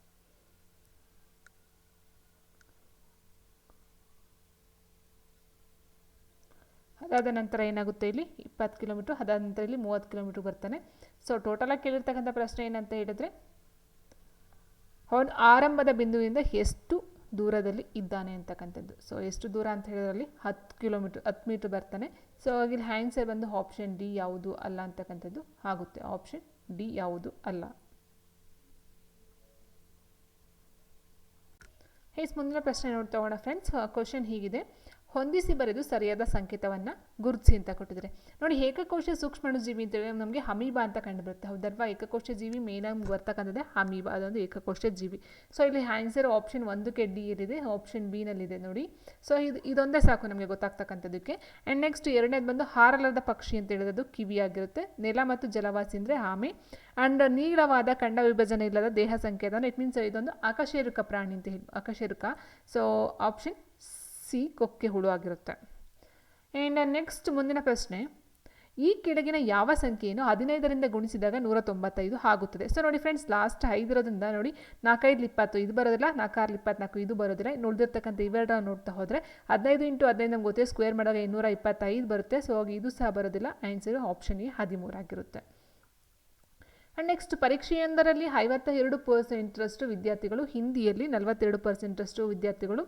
ಅದಾದ ನಂತರ ಏನಾಗುತ್ತೆ ಇಲ್ಲಿ? ಇಪ್ಪತ್ತು ಕಿಲೋಮೀಟ್ರ್, ಅದಾದ ನಂತರ ಇಲ್ಲಿ ಮೂವತ್ತು ಕಿಲೋಮೀಟ್ರ್ ಬರ್ತಾನೆ. ಸೊ ಟೋಟಲಾಗಿ ಕೇಳಿರ್ತಕ್ಕಂಥ ಪ್ರಶ್ನೆ ಏನಂತ ಹೇಳಿದ್ರೆ, ಅವನು ಆರಂಭದ ಬಿಂದುವಿಂದ ಎಷ್ಟು ದೂರದಲ್ಲಿ ಇದ್ದಾನೆ ಅಂತಕ್ಕಂಥದ್ದು. ಸೊ ಎಷ್ಟು ದೂರ ಅಂತ ಹೇಳಿದ್ರಲ್ಲಿ ಹತ್ತು ಕಿಲೋಮೀಟ್ರ್, ಹತ್ತು ಮೀಟ್ರ್ ಬರ್ತಾನೆ. ಸೊ ಇಲ್ಲಿ ಹ್ಯಾಂಡ್ಸೇ ಬಂದು ಆಪ್ಷನ್ ಡಿ ಯಾವುದು ಅಲ್ಲ ಅಂತಕ್ಕಂಥದ್ದು ಆಗುತ್ತೆ. ಆಪ್ಷನ್ ಡಿ ಯಾವುದು ಅಲ್ಲ. ಹೇಸ್ ಮುಂದಿನ ಪ್ರಶ್ನೆ ನೋಡ್ತಾ ಹೋಗೋಣ ಫ್ರೆಂಡ್ಸ್ ಕ್ವಶನ್ ಹೀಗಿದೆ. ಹೊಂದಿಸಿ ಬರೆದು ಸರಿಯಾದ ಸಂಕೇತವನ್ನು ಗುರುತಿಸಿ ಅಂತ ಕೊಟ್ಟಿದ್ದಾರೆ. ನೋಡಿ, ಏಕಕೋಶ ಸೂಕ್ಷ್ಮಣುಜೀವಿ ಅಂತ ಹೇಳಿದ್ರೆ ನಮಗೆ ಹಮೀಬಾ ಅಂತ ಕಂಡುಬರುತ್ತೆ. ಹೌದಲ್ವಾ ಏಕಕೋಶ ಜೀವಿ ಮೇನ್ ಆಗಿ ಬರ್ತಕ್ಕಂಥದ್ದೇ ಹಮೀಬಾ, ಅದೊಂದು ಏಕಕೋಶ ಜೀವಿ ಸೊ ಇಲ್ಲಿ ಆನ್ಸರ್ ಆಪ್ಷನ್ ಒಂದಕ್ಕೆ ಡಿ ಇಲ್ಲಿದೆ ಆಪ್ಷನ್ ಬಿನಲ್ಲಿದೆ ನೋಡಿ. ಸೊ ಇದು, ಇದೊಂದೇ ಸಾಕು ನಮಗೆ ಗೊತ್ತಾಗ್ತಕ್ಕಂಥದ್ದಕ್ಕೆ. ಆ್ಯಂಡ್ ನೆಕ್ಸ್ಟ್ ಎರಡನೇದು ಬಂದು ಹಾರಲದ ಪಕ್ಷಿ ಅಂತ ಹೇಳಿದ್ರು ಕಿವಿಯಾಗಿರುತ್ತೆ ನೆಲ ಮತ್ತು ಜಲವಾಸಿ ಅಂದರೆ ಆಮೆ. ಆ್ಯಂಡ್ ನೀಳವಾದ ಖಂಡ ವಿಭಜನೆ ಇಲ್ಲದ ದೇಹ ಸಂಕೇತ ಇಟ್ ಮೀನ್ಸ್ ಇದೊಂದು ಅಕಶೇರುಕ ಪ್ರಾಣಿ ಅಂತ ಹೇಳಿ ಅಕಶೇರುಕ ಸೊ ಆಪ್ಷನ್ ಸಿ ಕೊಕ್ಕೆ ಹುಳು ಆಗಿರುತ್ತೆ. ಆ್ಯಂಡ್ ನೆಕ್ಸ್ಟ್ ಮುಂದಿನ ಪ್ರಶ್ನೆ, ಈ ಕೆಳಗಿನ ಯಾವ ಸಂಖ್ಯೆಯನ್ನು ಹದಿನೈದರಿಂದ ಗುಣಿಸಿದಾಗ ನೂರ ತೊಂಬತ್ತೈದು ಆಗುತ್ತದೆ? ಸೊ ನೋಡಿ ಫ್ರೆಂಡ್ಸ್ ಲಾಸ್ಟ್ ಐದಿರೋದ್ರಿಂದ ನೋಡಿ, ನಾಲ್ಕೈದು ಇಪ್ಪತ್ತು, ಇದು ಬರೋದಿಲ್ಲ, ನಾಲ್ಕಾರು ಇಪ್ಪತ್ನಾಲ್ಕು, ಇದು ಬರೋದಿಲ್ಲ. ಉಳಿದಿರ್ತಕ್ಕಂಥ ಇವೆರಡ ನೋಡ್ತಾ ಹೋದರೆ, ಹದಿನೈದು ಇಂಟು ಹದಿನೈದು ನಮ್ಗೆ ಗೊತ್ತೇ ಸ್ಕ್ವೇರ್ ಮಾಡಿದಾಗ ಇನ್ನೂರ ಇಪ್ಪತ್ತೈದು ಬರುತ್ತೆ. ಸೊ ಇದು ಸಹ ಬರೋದಿಲ್ಲ. ಆ್ಯನ್ಸರ್ ಆಪ್ಷನ್ ಎ ಹದಿಮೂರು ಆಗಿರುತ್ತೆ. ಆ್ಯಂಡ್ ನೆಕ್ಸ್ಟ್ ಪರೀಕ್ಷೆಯೊಂದರಲ್ಲಿ ಐವತ್ತ ಎರಡು ಪರ್ಸೆಂಟ್ರಷ್ಟು ವಿದ್ಯಾರ್ಥಿಗಳು ಹಿಂದಿಯಲ್ಲಿ, ನಲವತ್ತೆರಡು ಪರ್ಸೆಂಟರಷ್ಟು ವಿದ್ಯಾರ್ಥಿಗಳು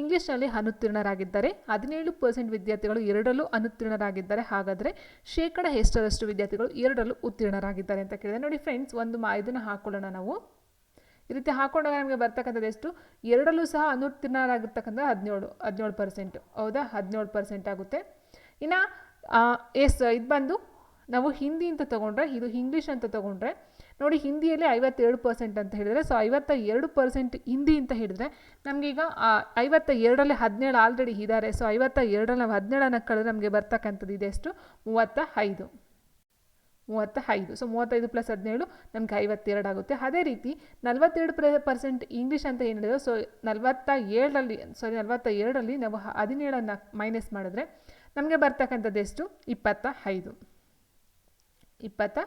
ಇಂಗ್ಲೀಷ್ನಲ್ಲಿ ಅನುತ್ತೀರ್ಣರಾಗಿದ್ದಾರೆ. ಹದಿನೇಳು ಪರ್ಸೆಂಟ್ ವಿದ್ಯಾರ್ಥಿಗಳು ಎರಡರಲ್ಲೂ ಅನುತ್ತೀರ್ಣರಾಗಿದ್ದಾರೆ. ಹಾಗಾದರೆ ಶೇಕಡ ಎಷ್ಟರಷ್ಟು ವಿದ್ಯಾರ್ಥಿಗಳು ಎರಡರಲ್ಲೂ ಉತ್ತೀರ್ಣರಾಗಿದ್ದಾರೆ ಅಂತ ಕೇಳಿದೆ. ನೋಡಿ ಫ್ರೆಂಡ್ಸ್ ಒಂದು ಮಾ ಇದನ್ನು ಹಾಕೊಳ್ಳೋಣ ನಾವು. ಈ ರೀತಿ ಹಾಕೊಂಡಾಗ ನಮಗೆ ಬರ್ತಕ್ಕಂಥದ್ದು ಎಷ್ಟು? ಎರಡಲ್ಲೂ ಸಹ ಅನುತ್ತೀರ್ಣರಾಗಿರ್ತಕ್ಕಂಥ ಹದಿನೇಳು ಹದಿನೇಳು ಪರ್ಸೆಂಟ್ ಹೌದಾ? ಹದಿನೇಳು ಪರ್ಸೆಂಟ್ ಆಗುತ್ತೆ. ಇನ್ನು ಎಸ್, ಇದು ಬಂದು ನಾವು ಹಿಂದಿ ಅಂತ ತೊಗೊಂಡ್ರೆ, ಇದು ಇಂಗ್ಲೀಷ್ ಅಂತ ತೊಗೊಂಡ್ರೆ, ನೋಡಿ ಹಿಂದಿಯಲ್ಲಿ ಐವತ್ತೇಳು ಪರ್ಸೆಂಟ್ ಅಂತ ಹೇಳಿದರೆ ಸೊ ಐವತ್ತ ಎರಡು ಪರ್ಸೆಂಟ್ ಹಿಂದಿ ಅಂತ ಹೇಳಿದರೆ, ನಮಗೀಗ ಐವತ್ತ ಎರಡರಲ್ಲಿ ಹದಿನೇಳು ಆಲ್ರೆಡಿ ಇದ್ದಾರೆ ಸೊ ಐವತ್ತ ಎರಡರಲ್ಲಿ ನಾವು ಹದಿನೇಳನ್ನು ಕಳೆದ್ರೆ ನಮಗೆ ಬರ್ತಕ್ಕಂಥದ್ದು ಇದೆಷ್ಟು ಮೂವತ್ತ ಐದು ಮೂವತ್ತ ಐದು ಸೊ ಮೂವತ್ತೈದು ಪ್ಲಸ್ ಹದಿನೇಳು, ನಮಗೆ ಐವತ್ತೆರಡು ಆಗುತ್ತೆ. ಅದೇ ರೀತಿ ನಲವತ್ತೆರಡು ಪ್ರ ಪರ್ಸೆಂಟ್ ಇಂಗ್ಲೀಷ್ ಅಂತ ಏನು ಹೇಳಿದ್ರು ಸೊ ನಲವತ್ತ ಏಳರಲ್ಲಿ ಸಾರಿ ನಲವತ್ತ ಎರಡರಲ್ಲಿ ನಾವು ಹದಿನೇಳನ್ನು ಮೈನಸ್ ಮಾಡಿದ್ರೆ, ನಮಗೆ ಬರ್ತಕ್ಕಂಥದ್ದು ಎಷ್ಟು? ಇಪ್ಪತ್ತ ಐದು ಇಪ್ಪತ್ತ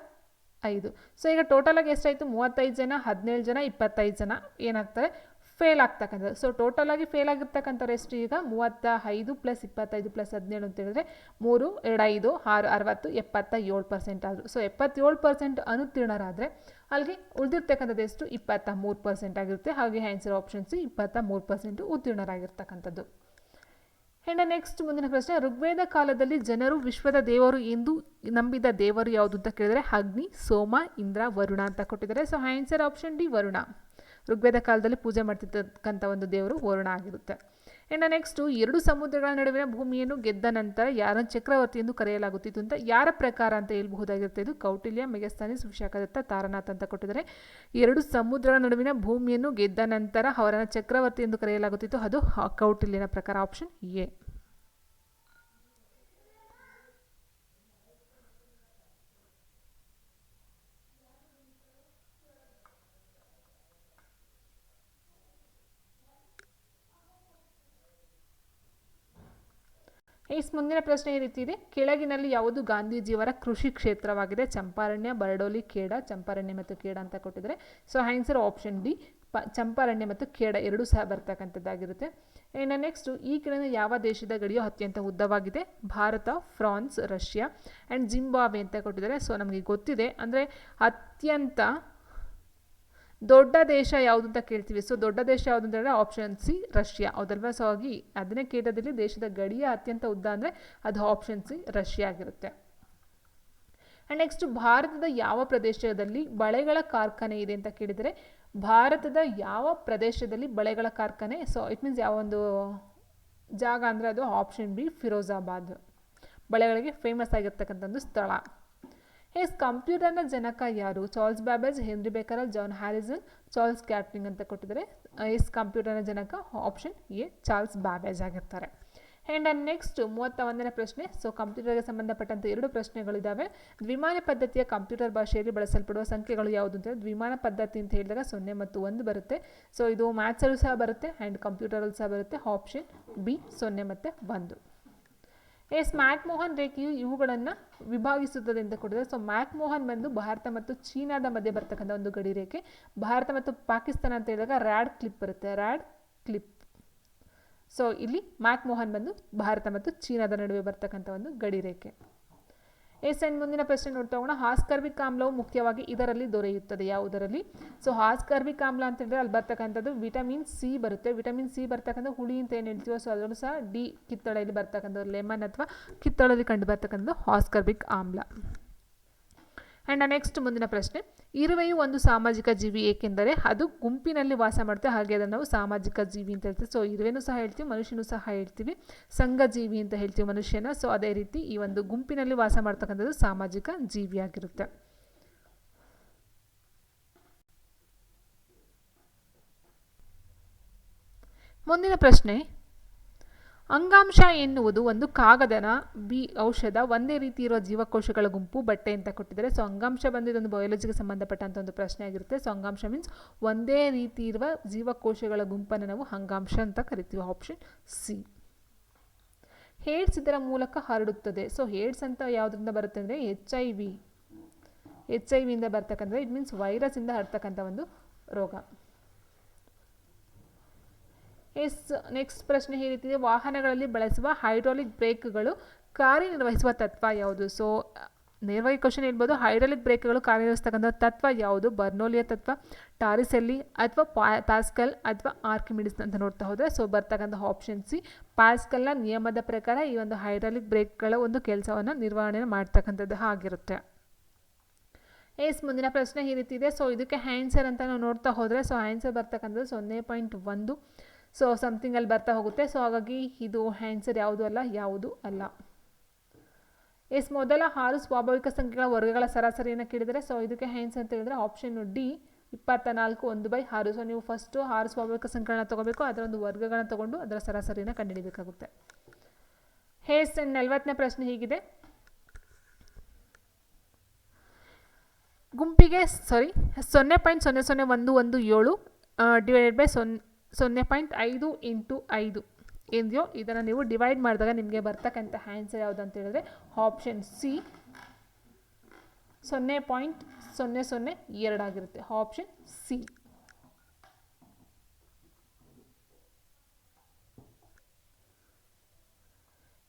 ಐದು. ಸೊ ಈಗ ಟೋಟಲಾಗಿ ಎಷ್ಟಾಯಿತು? ಮೂವತ್ತೈದು ಜನ, ಹದಿನೇಳು ಜನ, ಇಪ್ಪತ್ತೈದು ಜನ ಏನಾಗ್ತಾರೆ ಫೇಲ್ ಆಗ್ತಕ್ಕಂಥದ್ದು. ಸೊ ಟೋಟಲಾಗಿ ಫೇಲ್ ಆಗಿರ್ತಕ್ಕಂಥವ್ರು ಎಷ್ಟು ಈಗ? ಮೂವತ್ತ ಐದು ಪ್ಲಸ್ ಇಪ್ಪತ್ತೈದು ಪ್ಲಸ್ ಹದಿನೇಳು ಅಂತ ಹೇಳಿದ್ರೆ ಮೂರು, ಎರಡೈದು, ಆರು, ಅರವತ್ತು ಎಪ್ಪತ್ತ ಏಳು ಪರ್ಸೆಂಟ್ ಆದರು. ಸೊ ಎಪ್ಪತ್ತೇಳು ಪರ್ಸೆಂಟ್ ಅನುತ್ತೀರ್ಣರಾದರೆ ಅಲ್ಲಿಗೆ ಉಳಿದಿರ್ತಕ್ಕಂಥದ್ದು ಎಷ್ಟು? ಇಪ್ಪತ್ತ ಮೂರು ಪರ್ಸೆಂಟ್ ಆಗಿರುತ್ತೆ. ಹಾಗೆ ಆನ್ಸರ್ ಆಪ್ಷನ್ಸ್ ಇಪ್ಪತ್ತ ಮೂರು ಪರ್ಸೆಂಟು ಉತ್ತೀರ್ಣರಾಗಿರ್ತಕ್ಕಂಥದ್ದು. ಆ್ಯಂಡ್ ನೆಕ್ಸ್ಟ್ ಮುಂದಿನ ಪ್ರಶ್ನೆ, ಋಗ್ವೇದ ಕಾಲದಲ್ಲಿ ಜನರು ವಿಶ್ವದ ದೇವರು ಎಂದು ನಂಬಿದ ದೇವರು ಯಾವುದು ಅಂತ ಕೇಳಿದರೆ ಅಗ್ನಿ, ಸೋಮ, ಇಂದ್ರ, ವರುಣ ಅಂತ ಕೊಟ್ಟಿದ್ದಾರೆ. So answer option D Varuna. Rigveda ಕಾಲದಲ್ಲಿ ಪೂಜೆ ಮಾಡ್ತಿರ್ತಕ್ಕಂಥ ಒಂದು ದೇವರು ವರುಣ ಆಗಿರುತ್ತೆ. ಆ್ಯಂಡ್ ನೆಕ್ಸ್ಟು ಎರಡು ಸಮುದ್ರಗಳ ನಡುವಿನ ಭೂಮಿಯನ್ನು ಗೆದ್ದ ನಂತರ ಯಾರನ್ನು ಚಕ್ರವರ್ತಿ ಎಂದು ಕರೆಯಲಾಗುತ್ತಿತ್ತು ಅಂತ ಯಾರ ಪ್ರಕಾರ ಅಂತ ಹೇಳ್ಬಹುದಾಗಿರುತ್ತೆ. ಇದು ಕೌಟಿಲ್ಯ, ಮೆಗಸ್ತಾನಿ ಸುಶಾಖದತ್ತ ತಾರನಾಥ್ ಅಂತ ಕೊಟ್ಟಿದ್ದಾರೆ. ಎರಡು ಸಮುದ್ರಗಳ ನಡುವಿನ ಭೂಮಿಯನ್ನು ಗೆದ್ದ ನಂತರ ಅವರನ್ನು ಚಕ್ರವರ್ತಿ ಎಂದು ಕರೆಯಲಾಗುತ್ತಿತ್ತು. ಅದು ಕೌಟಿಲ್ಯನ ಪ್ರಕಾರ ಆಪ್ಷನ್ ಎ ಈಸ್ ಮುಂದಿನ ಪ್ರಶ್ನೆ ಈ ರೀತಿ ಇದೆ. ಕೆಳಗಿನಲ್ಲಿ ಯಾವುದು ಗಾಂಧೀಜಿಯವರ ಕೃಷಿ ಕ್ಷೇತ್ರವಾಗಿದೆ? ಚಂಪಾರಣ್ಯ, ಬರಡೋಲಿ, ಖೇಡ, ಚಂಪಾರಣ್ಯ ಮತ್ತು ಖೇಡ ಅಂತ ಕೊಟ್ಟಿದ್ದಾರೆ. ಸೊ ಆನ್ಸರ್ ಆಪ್ಷನ್ ಡಿ ಪ, ಚಂಪಾರಣ್ಯ ಮತ್ತು ಖೇಡ ಎರಡೂ ಸಹ ಬರ್ತಕ್ಕಂಥದ್ದಾಗಿರುತ್ತೆ. ಇನ್ನು ನೆಕ್ಸ್ಟು ಈ ಕೆಳಗಿನ ಯಾವ ದೇಶದ ಗಡಿಯು ಅತ್ಯಂತ ಉದ್ದವಾಗಿದೆ? Bharat, France, Russia and Zimbabwe ಅಂತ ಕೊಟ್ಟಿದ್ದಾರೆ. ಸೊ ನಮಗೆ ಗೊತ್ತಿದೆ. ಅಂದರೆ ಅತ್ಯಂತ ದೊಡ್ಡ ದೇಶ ಯಾವುದು ಅಂತ ಕೇಳ್ತೀವಿ. ಸೊ ದೊಡ್ಡ ದೇಶ ಯಾವುದು ಅಂತ ಹೇಳಿದ್ರೆ ಆಪ್ಷನ್ ಸಿ ರಷ್ಯಾ ಹೌದಲ್ವಾ ಸೊ ಆಗಿ ಅದನ್ನೇ ಕೇಟದಲ್ಲಿ ದೇಶದ ಗಡಿಯ ಅತ್ಯಂತ ಉದ್ದ ಅಂದರೆ ಅದು ಆಪ್ಷನ್ ಸಿ ರಷ್ಯಾ ಆಗಿರುತ್ತೆ. ಆ್ಯಂಡ್ ನೆಕ್ಸ್ಟ್ ಭಾರತದ ಯಾವ ಪ್ರದೇಶದಲ್ಲಿ ಬಳೆಗಳ ಕಾರ್ಖಾನೆ ಇದೆ ಅಂತ ಕೇಳಿದರೆ, ಭಾರತದ ಯಾವ ಪ್ರದೇಶದಲ್ಲಿ ಬಳೆಗಳ ಕಾರ್ಖಾನೆ? ಸೊ ಇಟ್ ಮೀನ್ಸ್ ಯಾವ ಒಂದು ಜಾಗ ಅಂದರೆ ಅದು ಆಪ್ಷನ್ ಬಿ ಫಿರೋಜಾಬಾದ್ ಬಳೆಗಳಿಗೆ ಫೇಮಸ್ ಆಗಿರ್ತಕ್ಕಂಥ ಒಂದು ಸ್ಥಳ. ಎಸ್ ಕಂಪ್ಯೂಟರ್ನ ಜನಕ ಯಾರು? Charles Babbage, Henry Becquerel, John Harrison, Charles Catling ಅಂತ ಕೊಟ್ಟಿದ್ದಾರೆ. ಎಸ್ ಕಂಪ್ಯೂಟರ್ನ ಜನಕ ಆಪ್ಷನ್ ಎ, ಚಾರ್ಲ್ಸ್ ಬ್ಯಾಬೇಜ್ ಆಗಿರ್ತಾರೆ. ಆ್ಯಂಡ್ ನೆಕ್ಸ್ಟ್ ಮೂವತ್ತ ಒಂದನೇ ಪ್ರಶ್ನೆ. ಸೊ ಕಂಪ್ಯೂಟರ್ಗೆ ಸಂಬಂಧಪಟ್ಟಂಥ ಎರಡು ಪ್ರಶ್ನೆಗಳಿದ್ದಾವೆ ದ್ವಿಮಾನ ಪದ್ಧತಿಯ ಕಂಪ್ಯೂಟರ್ ಭಾಷೆಯಲ್ಲಿ ಬಳಸಲ್ಪಡುವ ಸಂಖ್ಯೆಗಳು ಯಾವುದು ಅಂತ ದ್ವಿಮಾನ ಪದ್ಧತಿ ಅಂತ ಹೇಳಿದಾಗ ಸೊನ್ನೆ ಮತ್ತು ಒಂದು ಬರುತ್ತೆ. ಸೊ ಇದು ಮ್ಯಾಥ್ಸಲ್ಲೂ ಸಹ ಬರುತ್ತೆ ಆ್ಯಂಡ್ ಕಂಪ್ಯೂಟರಲ್ಲಿ ಸಹ ಬರುತ್ತೆ. ಆಪ್ಷನ್ ಬಿ ಸೊನ್ನೆ ಮತ್ತು ಒಂದು. ಎಸ್ ಮ್ಯಾಕ್ ಮೋಹನ್ ರೇಖೆಯು ಇವುಗಳನ್ನು ವಿಭಾಗಿಸುತ್ತದೆ ಅಂತ ಕೊಟ್ಟಿದೆ ಸೊ ಮ್ಯಾಕ್ ಮೋಹನ್ ಬಂದು ಭಾರತ ಮತ್ತು ಚೀನಾದ ಮಧ್ಯೆ ಬರ್ತಕ್ಕಂಥ ಒಂದು ಗಡಿ ರೇಖೆ. ಭಾರತ ಮತ್ತು ಪಾಕಿಸ್ತಾನ ಅಂತ ಹೇಳಿದಾಗ ರ್ಯಾಡ್ ಕ್ಲಿಪ್ ಬರುತ್ತೆ. Radcliffe. ಸೊ ಇಲ್ಲಿ ಮ್ಯಾಕ್ ಮೋಹನ್ ಬಂದು ಭಾರತ ಮತ್ತು ಚೀನಾದ ನಡುವೆ ಬರ್ತಕ್ಕಂಥ ಒಂದು ಗಡಿ ರೇಖೆ. ಎಸ್ ಆ್ಯಂಡ್ ಮುಂದಿನ ಪ್ರಶ್ನೆ ನೋಡ್ತಾ ಹೋಗೋಣ. ಹಾಸ್ಕರ್ವಿಕ್ ಆಮ್ಲವು ಮುಖ್ಯವಾಗಿ ಇದರಲ್ಲಿ ದೊರೆಯುತ್ತದೆ, ಯಾವುದರಲ್ಲಿ? ಸೊ ಹಾಸ್ಕರ್ವಿಕ್ ಆಮ್ಲ ಅಂತ ಹೇಳಿದ್ರೆ ಅಲ್ಲಿ ಬರ್ತಕ್ಕಂಥದ್ದು ವಿಟಮಿನ್ ಸಿ ಬರುತ್ತೆ. ವಿಟಮಿನ್ ಸಿ ಬರ್ತಕ್ಕಂಥ ಹುಳಿ ಅಂತ ಏನು ಹೇಳ್ತೀವೋ, ಸೊ ಅದರಲ್ಲೂ ಸಹ ಡಿ ಕಿತ್ತಳೆಯಲ್ಲಿ ಬರ್ತಕ್ಕಂಥದ್ದು, ಲೆಮನ್ ಅಥವಾ ಕಿತ್ತಳೆಯಲ್ಲಿ ಕಂಡು ಬರ್ತಕ್ಕಂಥದ್ದು ಹಾಸ್ಕರ್ವಿಕ್ ಆಮ್ಲ ಆ್ಯಂಡ್ ನೆಕ್ಸ್ಟ್ ಮುಂದಿನ ಪ್ರಶ್ನೆ, ಇರುವೆಯು ಒಂದು ಸಾಮಾಜಿಕ ಜೀವಿ ಏಕೆಂದರೆ ಅದು ಗುಂಪಿನಲ್ಲಿ ವಾಸ ಮಾಡುತ್ತೆ, ಹಾಗೆ ಅದನ್ನು ನಾವು ಸಾಮಾಜಿಕ ಜೀವಿ ಅಂತ ಹೇಳ್ತೀವಿ. ಸೊ ಇರುವೆನೂ ಸಹ ಹೇಳ್ತೀವಿ, ಮನುಷ್ಯನೂ ಸಹ ಹೇಳ್ತೀವಿ, ಸಂಘ ಜೀವಿ ಅಂತ ಹೇಳ್ತೀವಿ ಮನುಷ್ಯನ. ಸೊ ಅದೇ ರೀತಿ ಈ ಒಂದು ಗುಂಪಿನಲ್ಲಿ ವಾಸ ಮಾಡ್ತಕ್ಕಂಥದ್ದು ಸಾಮಾಜಿಕ ಜೀವಿಯಾಗಿರುತ್ತೆ ಮುಂದಿನ ಪ್ರಶ್ನೆ ಅಂಗಾಂಶ ಎನ್ನುವುದು ಒಂದು ಕಾಗದನ ಬಿ ಔಷಧ, ಒಂದೇ ರೀತಿ ಇರುವ ಜೀವಕೋಶಗಳ ಗುಂಪು, ಬಟ್ಟೆ ಅಂತ ಕೊಟ್ಟಿದ್ದಾರೆ. ಸೊ ಅಂಗಾಂಶ ಬಂದು ಇದೊಂದು ಬಯಾಲಜಿಗೆ ಸಂಬಂಧಪಟ್ಟಂಥ ಒಂದು ಪ್ರಶ್ನೆ ಆಗಿರುತ್ತೆ. ಸೊ ಅಂಗಾಂಶ ಮೀನ್ಸ್ ಒಂದೇ ರೀತಿ ಇರುವ ಜೀವಕೋಶಗಳ ಗುಂಪನ್ನು ನಾವು ಅಂಗಾಂಶ ಅಂತ ಕರಿತೀವಿ. ಆಪ್ಷನ್ ಸಿ ಹೇಡ್ಸ್ ಇದರ ಮೂಲಕ ಹರಡುತ್ತದೆ. ಸೊ ಹೇಡ್ಸ್ ಅಂತ ಯಾವುದರಿಂದ ಬರುತ್ತೆ ಅಂದರೆ H I V H I ವಿಯಿಂದ ಬರ್ತಕ್ಕಂಥ ಇಟ್ ಮೀನ್ಸ್ ವೈರಸ್ಸಿಂದ ಹರಡ್ತಕ್ಕಂಥ ಒಂದು ರೋಗ. ಎಸ್ ನೆಕ್ಸ್ಟ್ ಪ್ರಶ್ನೆ ಈ ರೀತಿದೆ. ವಾಹನಗಳಲ್ಲಿ ಬಳಸುವ ಹೈಡ್ರಾಲಿಕ್ ಬ್ರೇಕ್ಗಳು ಕಾರ್ಯನಿರ್ವಹಿಸುವ ತತ್ವ ಯಾವುದು? ಸೊ ನೇರವಾಗಿ ಕ್ವಶನ್ ಹೇಳ್ಬೋದು. ಹೈಡ್ರಾಲಿಕ್ ಬ್ರೇಕ್ಗಳು ಕಾರ್ಯನಿರ್ವಹಿಸ್ತಕ್ಕಂಥ ತತ್ವ ಯಾವುದು? ಬರ್ನೋಲಿಯ ತತ್ವ, ಟಾರಿಸೆಲ್ಲಿ ಅಥವಾ ಪಾ, ಪ್ಯಾಸ್ಕಲ್ ಅಥವಾ ಆರ್ಕಿಮಿಡಿಸ್ ಅಂತ ನೋಡ್ತಾ ಹೋದರೆ ಸೊ ಬರ್ತಕ್ಕಂಥ ಆಪ್ಷನ್ ಸಿ, ಪ್ಯಾಸ್ಕಲ್ನ ನಿಯಮದ ಪ್ರಕಾರ ಈ ಒಂದು ಹೈಡ್ರಾಲಿಕ್ ಬ್ರೇಕ್ಗಳ ಒಂದು ಕೆಲಸವನ್ನು ನಿರ್ವಹಣೆ ಮಾಡ್ತಕ್ಕಂಥದ್ದು ಆಗಿರುತ್ತೆ. ಎಸ್, ಮುಂದಿನ ಪ್ರಶ್ನೆ ಈ ರೀತಿ ಇದೆ ಸೊ ಇದಕ್ಕೆ ಆನ್ಸರ್ ಅಂತ ನಾವು ನೋಡ್ತಾ ಹೋದರೆ ಸೊ ಆನ್ಸರ್ ಬರ್ತಕ್ಕಂಥದ್ದು ಸೊನ್ನೆ ಪಾಯಿಂಟ್ ಒಂದು. ಸೊ ಸಮಥಿಂಗ್ ಅಲ್ಲಿ ಬರ್ತಾ ಹೋಗುತ್ತೆ. ಸೊ ಹಾಗಾಗಿ ಇದು ಆನ್ಸರ್ ಯಾವುದು ಅಲ್ಲ? ಯಾವುದು ಅಲ್ಲ. ಎಸ್, ಮೊದಲ ಆರು ಸ್ವಾಭಾವಿಕ ಸಂಖ್ಯೆಗಳ ವರ್ಗಗಳ ಸರಾಸರಿಯನ್ನು ಕೇಳಿದರೆ ಸೊ ಇದಕ್ಕೆ ಹ್ಯಾನ್ಸ್ ಅಂತ ಹೇಳಿದ್ರೆ ಆಪ್ಷನ್ ಡಿ ಇಪ್ಪತ್ತ ನಾಲ್ಕು ಒಂದು ಬೈ ಆರು. ಸೊ ನೀವು ಫಸ್ಟು ಆರು ಸ್ವಾಭಾವಿಕ ಸಂಖ್ಯೆಗಳನ್ನ ತೊಗೋಬೇಕು, ಅದರ ಒಂದು ವರ್ಗಗಳನ್ನ ತೊಗೊಂಡು ಅದರ ಸರಾಸರಿಯನ್ನು ಕಂಡುಹಿಡಿಬೇಕಾಗುತ್ತೆ. ಹೇಸ್ ನಲವತ್ತನೇ ಪ್ರಶ್ನೆ ಹೀಗಿದೆ. ಗುಂಪಿಗೆ ಸಾರಿ ಸೊನ್ನೆ ಪಾಯಿಂಟ್ ಸೊನ್ನೆ ಸೊನ್ನೆ ಒಂದು ಒಂದು ಏಳು ಡಿವೈಡೆಡ್ ಬೈ ಸೊನ್ನೆ ಸೊನ್ನೆ ಪಾಯಿಂಟ್ ಐದು ಇಂಟು ಐದು. ಏನಿದೆಯೋ ಇದನ್ನು ನೀವು ಡಿವೈಡ್ ಮಾಡಿದಾಗ ನಿಮಗೆ ಬರ್ತಕ್ಕಂಥ ಆನ್ಸರ್ ಯಾವುದು ಅಂತ ಹೇಳಿದ್ರೆ ಆಪ್ಷನ್ ಸಿ ಸೊನ್ನೆ ಪಾಯಿಂಟ್ ಸೊನ್ನೆ ಸೊನ್ನೆ ಎರಡಾಗಿರುತ್ತೆ ಆಪ್ಷನ್ ಸಿ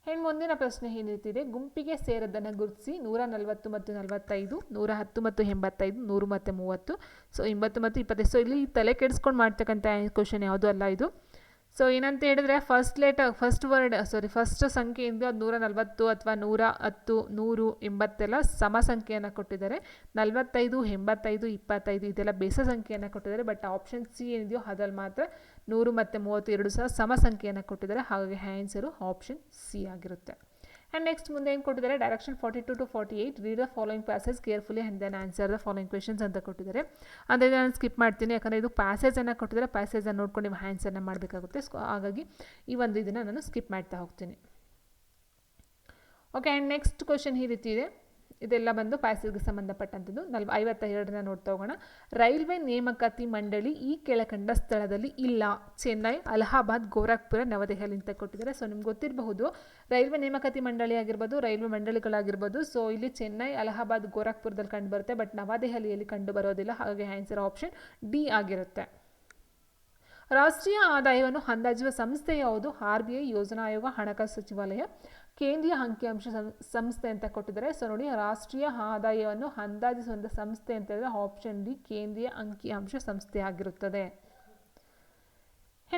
ಹೆಣ್ಣು ಮುಂದಿನ ಪ್ರಶ್ನೆ ಏನಿರ್ತಿದೆ ಗುಂಪಿಗೆ ಸೇರದನ್ನು ಗುರುತಿಸಿ ನೂರ ನಲವತ್ತು ಮತ್ತು ನಲವತ್ತೈದು, ನೂರ ಹತ್ತು ಮತ್ತು ಎಂಬತ್ತೈದು, ನೂರು ಮತ್ತು ಮೂವತ್ತು. ಸೊ ಎಂಬತ್ತು ಮತ್ತು ಇಪ್ಪತ್ತೈದು. ಸೊ ಇಲ್ಲಿ ತಲೆ ಕೆಡಿಸ್ಕೊಂಡು ಮಾಡ್ತಕ್ಕಂಥ ಕ್ವಶನ್ ಯಾವುದೂ ಅಲ್ಲ ಇದು? ಸೊ ಏನಂತ ಹೇಳಿದ್ರೆ first letter first word sorry first ಸಂಖ್ಯೆಯಿಂದ ನೂರ ನಲವತ್ತು ಅಥವಾ ನೂರ ಹತ್ತು ನೂರು ಎಂಬತ್ತೆಲ್ಲ ಸಮ ಸಂಖ್ಯೆಯನ್ನು ಕೊಟ್ಟಿದ್ದಾರೆ. ನಲವತ್ತೈದು, ಎಂಬತ್ತೈದು, ಇಪ್ಪತ್ತೈದು ಇದೆಲ್ಲ ಬೇಸ ಸಂಖ್ಯೆಯನ್ನು ಕೊಟ್ಟಿದ್ದಾರೆ. ಬಟ್ ಆಪ್ಷನ್ ಸಿ ಏನಿದೆಯೋ ಅದ್ರಲ್ಲಿ ಮಾತ್ರ ನೂರು ಮತ್ತು ಮೂವತ್ತು ಎರಡು ಸಹ ಸಮ ಸಂಖ್ಯೆಯನ್ನು ಕೊಟ್ಟಿದ್ದಾರೆ. ಹಾಗಾಗಿ ಆನ್ಸರು ಆಪ್ಷನ್ ಸಿ ಆಗಿರುತ್ತೆ. ಆ್ಯಂಡ್ ನೆಕ್ಸ್ಟ್ ಮುಂದೆ ಏನು ಕೊಟ್ಟಿದ್ದಾರೆ? Direction forty two to forty eight read the following passage carefully and then answer the following questions ಅಂತ ಕೊಟ್ಟಿದ್ದಾರೆ. ಅಂದರೆ ನಾನು ಸ್ಕಿಪ್ ಮಾಡ್ತೀನಿ. ಯಾಕಂದರೆ ಇದು ಪ್ಯಾಸೇಜನ್ನು ಕೊಟ್ಟಿದ್ದಾರೆ. ಪ್ಯಾಸೇಜನ್ನು ನೋಡ್ಕೊಂಡು ನೀವು ಆನ್ಸರ್ನ ಮಾಡಬೇಕಾಗುತ್ತೆ. ಸೊ ಹಾಗಾಗಿ ಈ ಒಂದು ಇದನ್ನು ನಾನು ಸ್ಕಿಪ್ ಮಾಡ್ತಾ ಹೋಗ್ತೀನಿ. ಓಕೆ ಆ್ಯಂಡ್ ನೆಕ್ಸ್ಟ್ ಕ್ವೆಶನ್ ಈ ರೀತಿ ಇದೆ. ಇದೆಲ್ಲ ಬಂದು ಪ್ಯಾಸೇಜ್ಗೆ ಸಂಬಂಧಪಟ್ಟಂಥದ್ದು. ನಲ್ವ ಐವತ್ತ ಎರಡನ್ನ ನೋಡ್ತಾ ಹೋಗೋಣ. ರೈಲ್ವೆ ನೇಮಕಾತಿ ಮಂಡಳಿ ಈ ಕೆಳಕಂಡ ಸ್ಥಳದಲ್ಲಿ ಇಲ್ಲ. ಚೆನ್ನೈ, ಅಲಹಾಬಾದ್, ಗೋರಖ್ಪುರ ನವದೆಹಲಿ ಅಂತ ಕೊಟ್ಟಿದ್ದಾರೆ. ಸೊ, ನಿಮ್ಗೆ ಗೊತ್ತಿರಬಹುದು, ರೈಲ್ವೆ ನೇಮಕಾತಿ ಮಂಡಳಿ ಆಗಿರ್ಬೋದು, ರೈಲ್ವೆ ಮಂಡಳಿಗಳಾಗಿರ್ಬೋದು. ಸೊ, ಇಲ್ಲಿ ಚೆನ್ನೈ, ಅಲಹಾಬಾದ್, ಗೋರಖ್ಪುರದಲ್ಲಿ ಕಂಡು ಬರುತ್ತೆ ಬಟ್ ನವದೆಹಲಿಯಲ್ಲಿ ಕಂಡು ಬರೋದಿಲ್ಲ ಹಾಗಾಗಿ ಆನ್ಸರ್ ಆಪ್ಷನ್ ಡಿ ಆಗಿರುತ್ತೆ. ರಾಷ್ಟ್ರೀಯ ಆದಾಯವನ್ನು ಅಂದಾಜುವ ಸಂಸ್ಥೆ ಯಾವುದು? ಆರ್ ಬಿ ಐ, ಯೋಜನಾ ಆಯೋಗ, ಹಣಕಾಸು ಸಚಿವಾಲಯ. ಕೇಂದ್ರೀಯ ಅಂಕಿಅಂಶ ಸಂಸ್ಥೆ ಅಂತ ಕೊಟ್ಟಿದ್ದಾರೆ. ಸೊ ನೋಡಿ, ರಾಷ್ಟ್ರೀಯ ಆದಾಯವನ್ನು ಅಂದಾಜಿಸುವಂಥ ಸಂಸ್ಥೆ ಅಂತ ಹೇಳಿದ್ರೆ ಆಪ್ಷನ್ ಡಿ ಕೇಂದ್ರೀಯ ಅಂಕಿಅಂಶ ಸಂಸ್ಥೆ ಆಗಿರುತ್ತದೆ.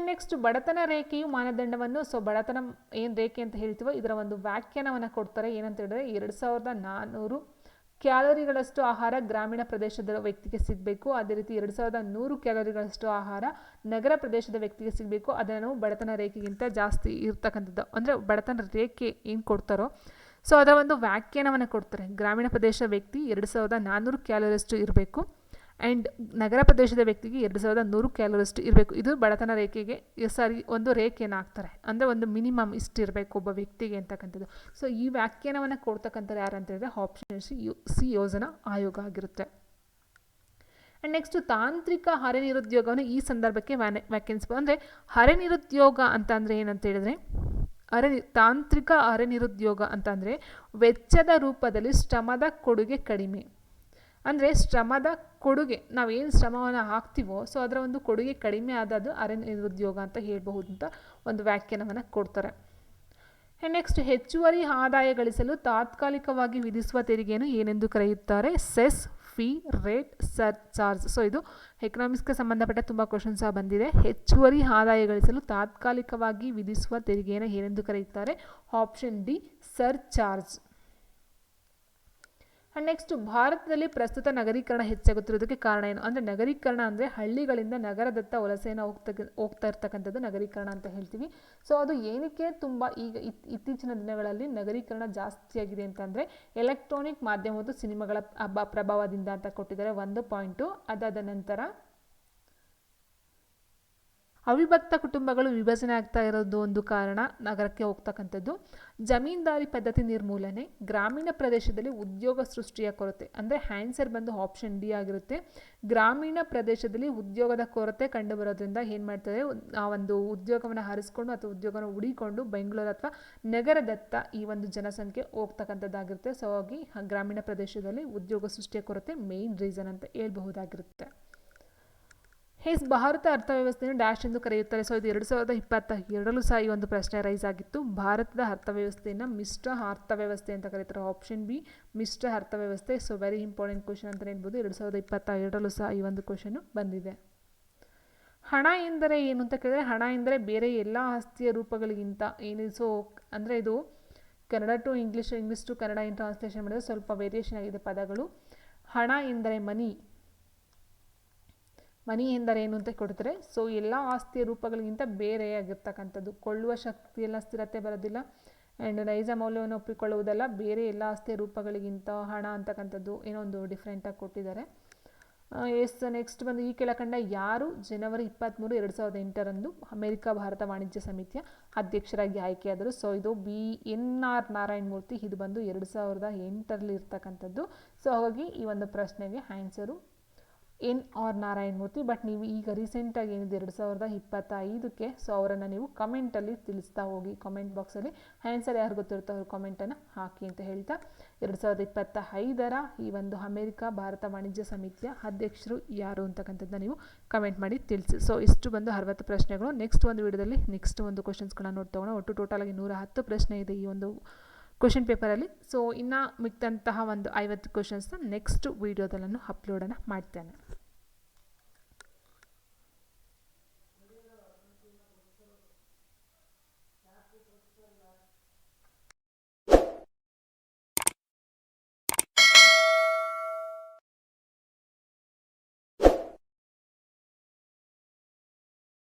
ನೆಕ್ಸ್ಟ್ ಬಡತನ ರೇಖೆಯು ಮಾನದಂಡವನ್ನು ಸೊ ಬಡತನ ಏನು ರೇಖೆ ಅಂತ ಹೇಳ್ತೀವೋ, ಇದರ ಒಂದು ವ್ಯಾಖ್ಯಾನವನ್ನು ಕೊಡ್ತಾರೆ. ಏನಂತ ಹೇಳಿದ್ರೆ, ಎರಡು ಸಾವಿರದ ನಾನ್ನೂರು ಕ್ಯಾಲೋರಿಗಳಷ್ಟು ಆಹಾರ ಗ್ರಾಮೀಣ ಪ್ರದೇಶದ ವ್ಯಕ್ತಿಗೆ ಸಿಗಬೇಕು. ಅದೇ ರೀತಿ ಎರಡು ಸಾವಿರದ ನೂರು ಕ್ಯಾಲೋರಿಗಳಷ್ಟು ಆಹಾರ ನಗರ ಪ್ರದೇಶದ ವ್ಯಕ್ತಿಗೆ ಸಿಗಬೇಕು. ಅದನ್ನು ಬಡತನ ರೇಖೆಗಿಂತ ಜಾಸ್ತಿ ಇರ್ತಕ್ಕಂಥದ್ದು. ಅಂದರೆ ಬಡತನ ರೇಖೆ ಏನು ಕೊಡ್ತಾರೋ. ಸೊ ಅದರ ಒಂದು ವ್ಯಾಖ್ಯಾನವನ್ನು ಕೊಡ್ತಾರೆ. ಗ್ರಾಮೀಣ ಪ್ರದೇಶ ವ್ಯಕ್ತಿ ಎರಡು ಸಾವಿರದ ನಾನ್ನೂರು ಕ್ಯಾಲೋರಿಯಷ್ಟು ಇರಬೇಕು. ಆ್ಯಂಡ್ ನಗರ ಪ್ರದೇಶದ ವ್ಯಕ್ತಿಗೆ ಎರಡು ಸಾವಿರದ ನೂರು ಕ್ಯಾಲೋರಿಸ್ಟ್ ಇರಬೇಕು. ಇದು ಬಡತನ ರೇಖೆಗೆ ಸಾರಿ ಒಂದು ರೇಖೆಯನ್ನು ಹಾಕ್ತಾರೆ. ಅಂದರೆ ಒಂದು ಮಿನಿಮಮ್ ಇಷ್ಟು ಇರಬೇಕು ಒಬ್ಬ ವ್ಯಕ್ತಿಗೆ ಅಂತಕ್ಕಂಥದ್ದು. ಸೊ ಈ ವ್ಯಾಖ್ಯಾನವನ್ನು ಕೊಡ್ತಕ್ಕಂಥದ್ದು ಯಾರು ಅಂತ ಹೇಳಿದ್ರೆ ಆಪ್ಷನ್ ಸಿ ಯು, ಸಿ ಯೋಜನಾ ಆಯೋಗ ಆಗಿರುತ್ತೆ. ಆ್ಯಂಡ್ ನೆಕ್ಸ್ಟು ತಾಂತ್ರಿಕ ಹರೆ ನಿರುದ್ಯೋಗವನ್ನು ಈ ಸಂದರ್ಭಕ್ಕೆ ವ್ಯಾನೆ, ವ್ಯಾಖ್ಯಾನಿಸ್ಬೋದು. ಅಂದರೆ ಹರೆ ನಿರುದ್ಯೋಗ ಅಂತ ಅಂದರೆ ಏನಂತ ಹೇಳಿದ್ರೆ ಅರೆ ತಾಂತ್ರಿಕ ಅರೆ ನಿರುದ್ಯೋಗ ಅಂತಂದರೆ ವೆಚ್ಚದ ರೂಪದಲ್ಲಿ ಶ್ರಮದ ಕೊಡುಗೆ ಕಡಿಮೆ. ಅಂದರೆ ಶ್ರಮದ ಕೊಡುಗೆ, ನಾವೇನು ಶ್ರಮವನ್ನು ಹಾಕ್ತೀವೋ, ಸೊ ಅದರ ಒಂದು ಕೊಡುಗೆ ಕಡಿಮೆ ಆದದ್ದು ಅರೆ ನಿರುದ್ಯೋಗ ಅಂತ ಹೇಳಬಹುದು ಅಂತ ಒಂದು ವ್ಯಾಖ್ಯಾನವನ್ನು ಕೊಡ್ತಾರೆ. ನೆಕ್ಸ್ಟ್ ಹೆಚ್ಚುವರಿ ಆದಾಯ ಗಳಿಸಲು ತಾತ್ಕಾಲಿಕವಾಗಿ ವಿಧಿಸುವ ತೆರಿಗೆಯನ್ನು ಏನೆಂದು ಕರೆಯುತ್ತಾರೆ? Cess, fee, rate surcharge so ಇದು ಎಕನಾಮಿಕ್ಸ್ಗೆ ಸಂಬಂಧಪಟ್ಟ ತುಂಬ ಕ್ವಶನ್ಸ್ ಬಂದಿದೆ. ಹೆಚ್ಚುವರಿ ಆದಾಯ ಗಳಿಸಲು ತಾತ್ಕಾಲಿಕವಾಗಿ ವಿಧಿಸುವ ತೆರಿಗೆಯನ್ನು ಏನೆಂದು ಕರೆಯುತ್ತಾರೆ? Option D surcharge and next ಭಾರತದಲ್ಲಿ ಪ್ರಸ್ತುತ ನಗರೀಕರಣ ಹೆಚ್ಚಾಗುತ್ತಿರೋದಕ್ಕೆ ಕಾರಣ ಏನು? ಅಂದರೆ ನಗರೀಕರಣ ಅಂದರೆ ಹಳ್ಳಿಗಳಿಂದ ನಗರದತ್ತ ವಲಸೆಯನ್ನು ಹೋಗ್ತಾ ಹೋಗ್ತಾ ಇರ್ತಕ್ಕಂಥದ್ದು ನಗರೀಕರಣ ಅಂತ ಹೇಳ್ತೀವಿ. ಸೊ ಅದು ಏನಕ್ಕೆ ತುಂಬ ಈಗ ಇತ್, ಇತ್ತೀಚಿನ ದಿನಗಳಲ್ಲಿ ನಗರೀಕರಣ ಜಾಸ್ತಿಯಾಗಿದೆ ಅಂತಂದರೆ ಎಲೆಕ್ಟ್ರಾನಿಕ್ ಮಾಧ್ಯಮ ಮತ್ತು ಸಿನಿಮಾಗಳ ಪ್ರಭಾವದಿಂದ ಅಂತ ಕೊಟ್ಟಿದ್ದಾರೆ ಒಂದು ಪಾಯಿಂಟು. ಅದಾದ ನಂತರ ಅವಿಭಕ್ತ ಕುಟುಂಬಗಳು ವಿಭಜನೆ ಆಗ್ತಾ ಇರೋದು ಒಂದು ಕಾರಣ ನಗರಕ್ಕೆ ಹೋಗ್ತಕ್ಕಂಥದ್ದು. ಜಮೀನ್ದಾರಿ ಪದ್ಧತಿ ನಿರ್ಮೂಲನೆ, ಗ್ರಾಮೀಣ ಪ್ರದೇಶದಲ್ಲಿ ಉದ್ಯೋಗ ಸೃಷ್ಟಿಯ ಕೊರತೆ, ಅಂದರೆ ಹ್ಯಾನ್ಸರ್ ಬಂದು ಆಪ್ಷನ್ ಡಿ ಆಗಿರುತ್ತೆ. ಗ್ರಾಮೀಣ ಪ್ರದೇಶದಲ್ಲಿ ಉದ್ಯೋಗದ ಕೊರತೆ ಕಂಡುಬರೋದ್ರಿಂದ ಏನು ಮಾಡ್ತಾರೆ, ಆ ಒಂದು ಉದ್ಯೋಗವನ್ನು ಹರಿಸ್ಕೊಂಡು ಅಥವಾ ಉದ್ಯೋಗವನ್ನು ಹುಡಿಕೊಂಡು ಬೆಂಗಳೂರು ಅಥವಾ ನಗರದತ್ತ ಈ ಒಂದು ಜನಸಂಖ್ಯೆ ಹೋಗ್ತಕ್ಕಂಥದ್ದಾಗಿರುತ್ತೆ. ಸೊ ಹಾಗಾಗಿ ಗ್ರಾಮೀಣ ಪ್ರದೇಶದಲ್ಲಿ ಉದ್ಯೋಗ ಸೃಷ್ಟಿಯ ಕೊರತೆ ಮೇಯ್ನ್ ರೀಸನ್ ಅಂತ ಹೇಳ್ಬಹುದಾಗಿರುತ್ತೆ. ಹೇಸ್ ಭಾರತ ಅರ್ಥವ್ಯವಸ್ಥೆಯನ್ನು ಡ್ಯಾಶ್ ಎಂದು ಕರೆಯುತ್ತಾರೆ. ಸೊ, ಇದು ಎರಡು ಸಾವಿರದ ಇಪ್ಪತ್ತ ಎರಡಲ್ಲೂ ಸಹ ಈ ಒಂದು ಪ್ರಶ್ನೆ ರೈಸ್ ಆಗಿತ್ತು. ಭಾರತದ ಅರ್ಥವ್ಯವಸ್ಥೆಯನ್ನು ಮಿಶ್ರ ಅರ್ಥವ್ಯವಸ್ಥೆ ಅಂತ ಕರೀತಾರೆ. ಆಪ್ಷನ್ ಬಿ, ಮಿಶ್ರ ಅರ್ಥವ್ಯವಸ್ಥೆ. ಸೊ ವೆರಿ ಇಂಪಾರ್ಟೆಂಟ್ ಕ್ವಶನ್ ಅಂತ ಹೇಳ್ಬೋದು. ಎರಡು ಸಾವಿರದ ಇಪ್ಪತ್ತ ಎರಡಲ್ಲೂ ಸಹ ಈ ಒಂದು ಕ್ವಶನು ಬಂದಿದೆ. ಹಣ ಎಂದರೆ ಏನು ಅಂತ ಕೇಳಿದರೆ, ಹಣ ಎಂದರೆ ಬೇರೆ ಎಲ್ಲ ಆಸ್ತಿಯ ರೂಪಗಳಿಗಿಂತ ಏನು ಸೊ, ಅಂದರೆ ಇದು Kannada to English English to Kannada in translation ಮಾಡಿದ್ರೆ ಸ್ವಲ್ಪ ವೇರಿಯೇಷನ್ ಆಗಿದೆ ಪದಗಳು. ಹಣ ಎಂದರೆ ಮನಿ ಮನಿ ಎಂದರೇನು ಅಂತ ಕೊಡ್ತಾರೆ ಸೊ ಎಲ್ಲ ಆಸ್ತಿಯ ರೂಪಗಳಿಗಿಂತ ಬೇರೆಯಾಗಿರ್ತಕ್ಕಂಥದ್ದು ಕೊಳ್ಳುವ ಶಕ್ತಿಯೆಲ್ಲ ಸ್ಥಿರತೆ ಬರೋದಿಲ್ಲ. ಆ್ಯಂಡ್ ನೈಜ ಮೌಲ್ಯವನ್ನು ಒಪ್ಪಿಕೊಳ್ಳುವುದಲ್ಲ, ಬೇರೆ ಎಲ್ಲ ಆಸ್ತಿಯ ರೂಪಗಳಿಗಿಂತ ಹಣ ಅಂತಕ್ಕಂಥದ್ದು ಏನೋ ಒಂದು ಡಿಫ್ರೆಂಟಾಗಿ ಕೊಟ್ಟಿದ್ದಾರೆ. ಎಸ್ ನೆಕ್ಸ್ಟ್ ಬಂದು ಈ ಕೆಳಕಂಡ ಯಾರು? ಜನವರಿ ಇಪ್ಪತ್ತ್ಮೂರು ಎರಡು ಸಾವಿರದ ಎಂಟರಂದು ಅಮೆರಿಕ ಭಾರತ ವಾಣಿಜ್ಯ ಸಮಿತಿಯ ಅಧ್ಯಕ್ಷರಾಗಿ ಆಯ್ಕೆಯಾದರು. ಸೊ ಇದು B N R Narayana Murthy ಇದು ಬಂದು ಎರಡು ಸಾವಿರದ ಎಂಟರಲ್ಲಿ ಇರ್ತಕ್ಕಂಥದ್ದು ಸೊ ಹಾಗಾಗಿ ಈ ಒಂದು ಪ್ರಶ್ನೆಗೆ answer N R Narayana Murthy but ನೀವು ಈಗ ರೀಸೆಂಟಾಗಿ ಏನಿದೆ ಎರಡು ಸಾವಿರದ ಇಪ್ಪತ್ತೈದಕ್ಕೆ ಸೊ ಅವರನ್ನು ನೀವು ಕಮೆಂಟಲ್ಲಿ ತಿಳಿಸ್ತಾ ಹೋಗಿ ಕಮೆಂಟ್ ಬಾಕ್ಸಲ್ಲಿ ಆನ್ಸರ್ ಯಾರು ಗೊತ್ತಿರುತ್ತೋ ಅವ್ರ ಕಮೆಂಟನ್ನು ಹಾಕಿ ಅಂತ ಹೇಳ್ತಾ. ಎರಡು ಸಾವಿರದ ಇಪ್ಪತ್ತ ಐದರ ಈ ಒಂದು ಅಮೆರಿಕ ಭಾರತ ವಾಣಿಜ್ಯ ಸಮಿತಿಯ ಅಧ್ಯಕ್ಷರು ಯಾರು ಅಂತಕ್ಕಂಥದ್ದನ್ನ ನೀವು ಕಮೆಂಟ್ ಮಾಡಿ ತಿಳಿಸಿ. ಸೊ ಇಷ್ಟು ಬಂದು ಅರವತ್ತು ಪ್ರಶ್ನೆಗಳು. ನೆಕ್ಸ್ಟ್ ಒಂದು ವಿಡಿಯೋದಲ್ಲಿ ನೆಕ್ಸ್ಟ್ ಒಂದು ಕ್ವಶನ್ಸ್ಗಳನ್ನ ಹೋಗೋಣ. ಒಟ್ಟು ಟೋಟಲಾಗಿ ನೂರ ಹತ್ತು ಪ್ರಶ್ನೆ ಇದೆ ಈ ಒಂದು ಕ್ವಶನ್ ಪೇಪರಲ್ಲಿ ಸೊ ಇನ್ನು ಮಿಕ್ಕಂತಹ ಒಂದು ಐವತ್ತು ಕ್ವಶನ್ಸ್ನ ನೆಕ್ಸ್ಟ್ ವೀಡಿಯೋದಲ್ಲೂ ಅಪ್ಲೋಡನ್ನು ಮಾಡ್ತೇನೆ.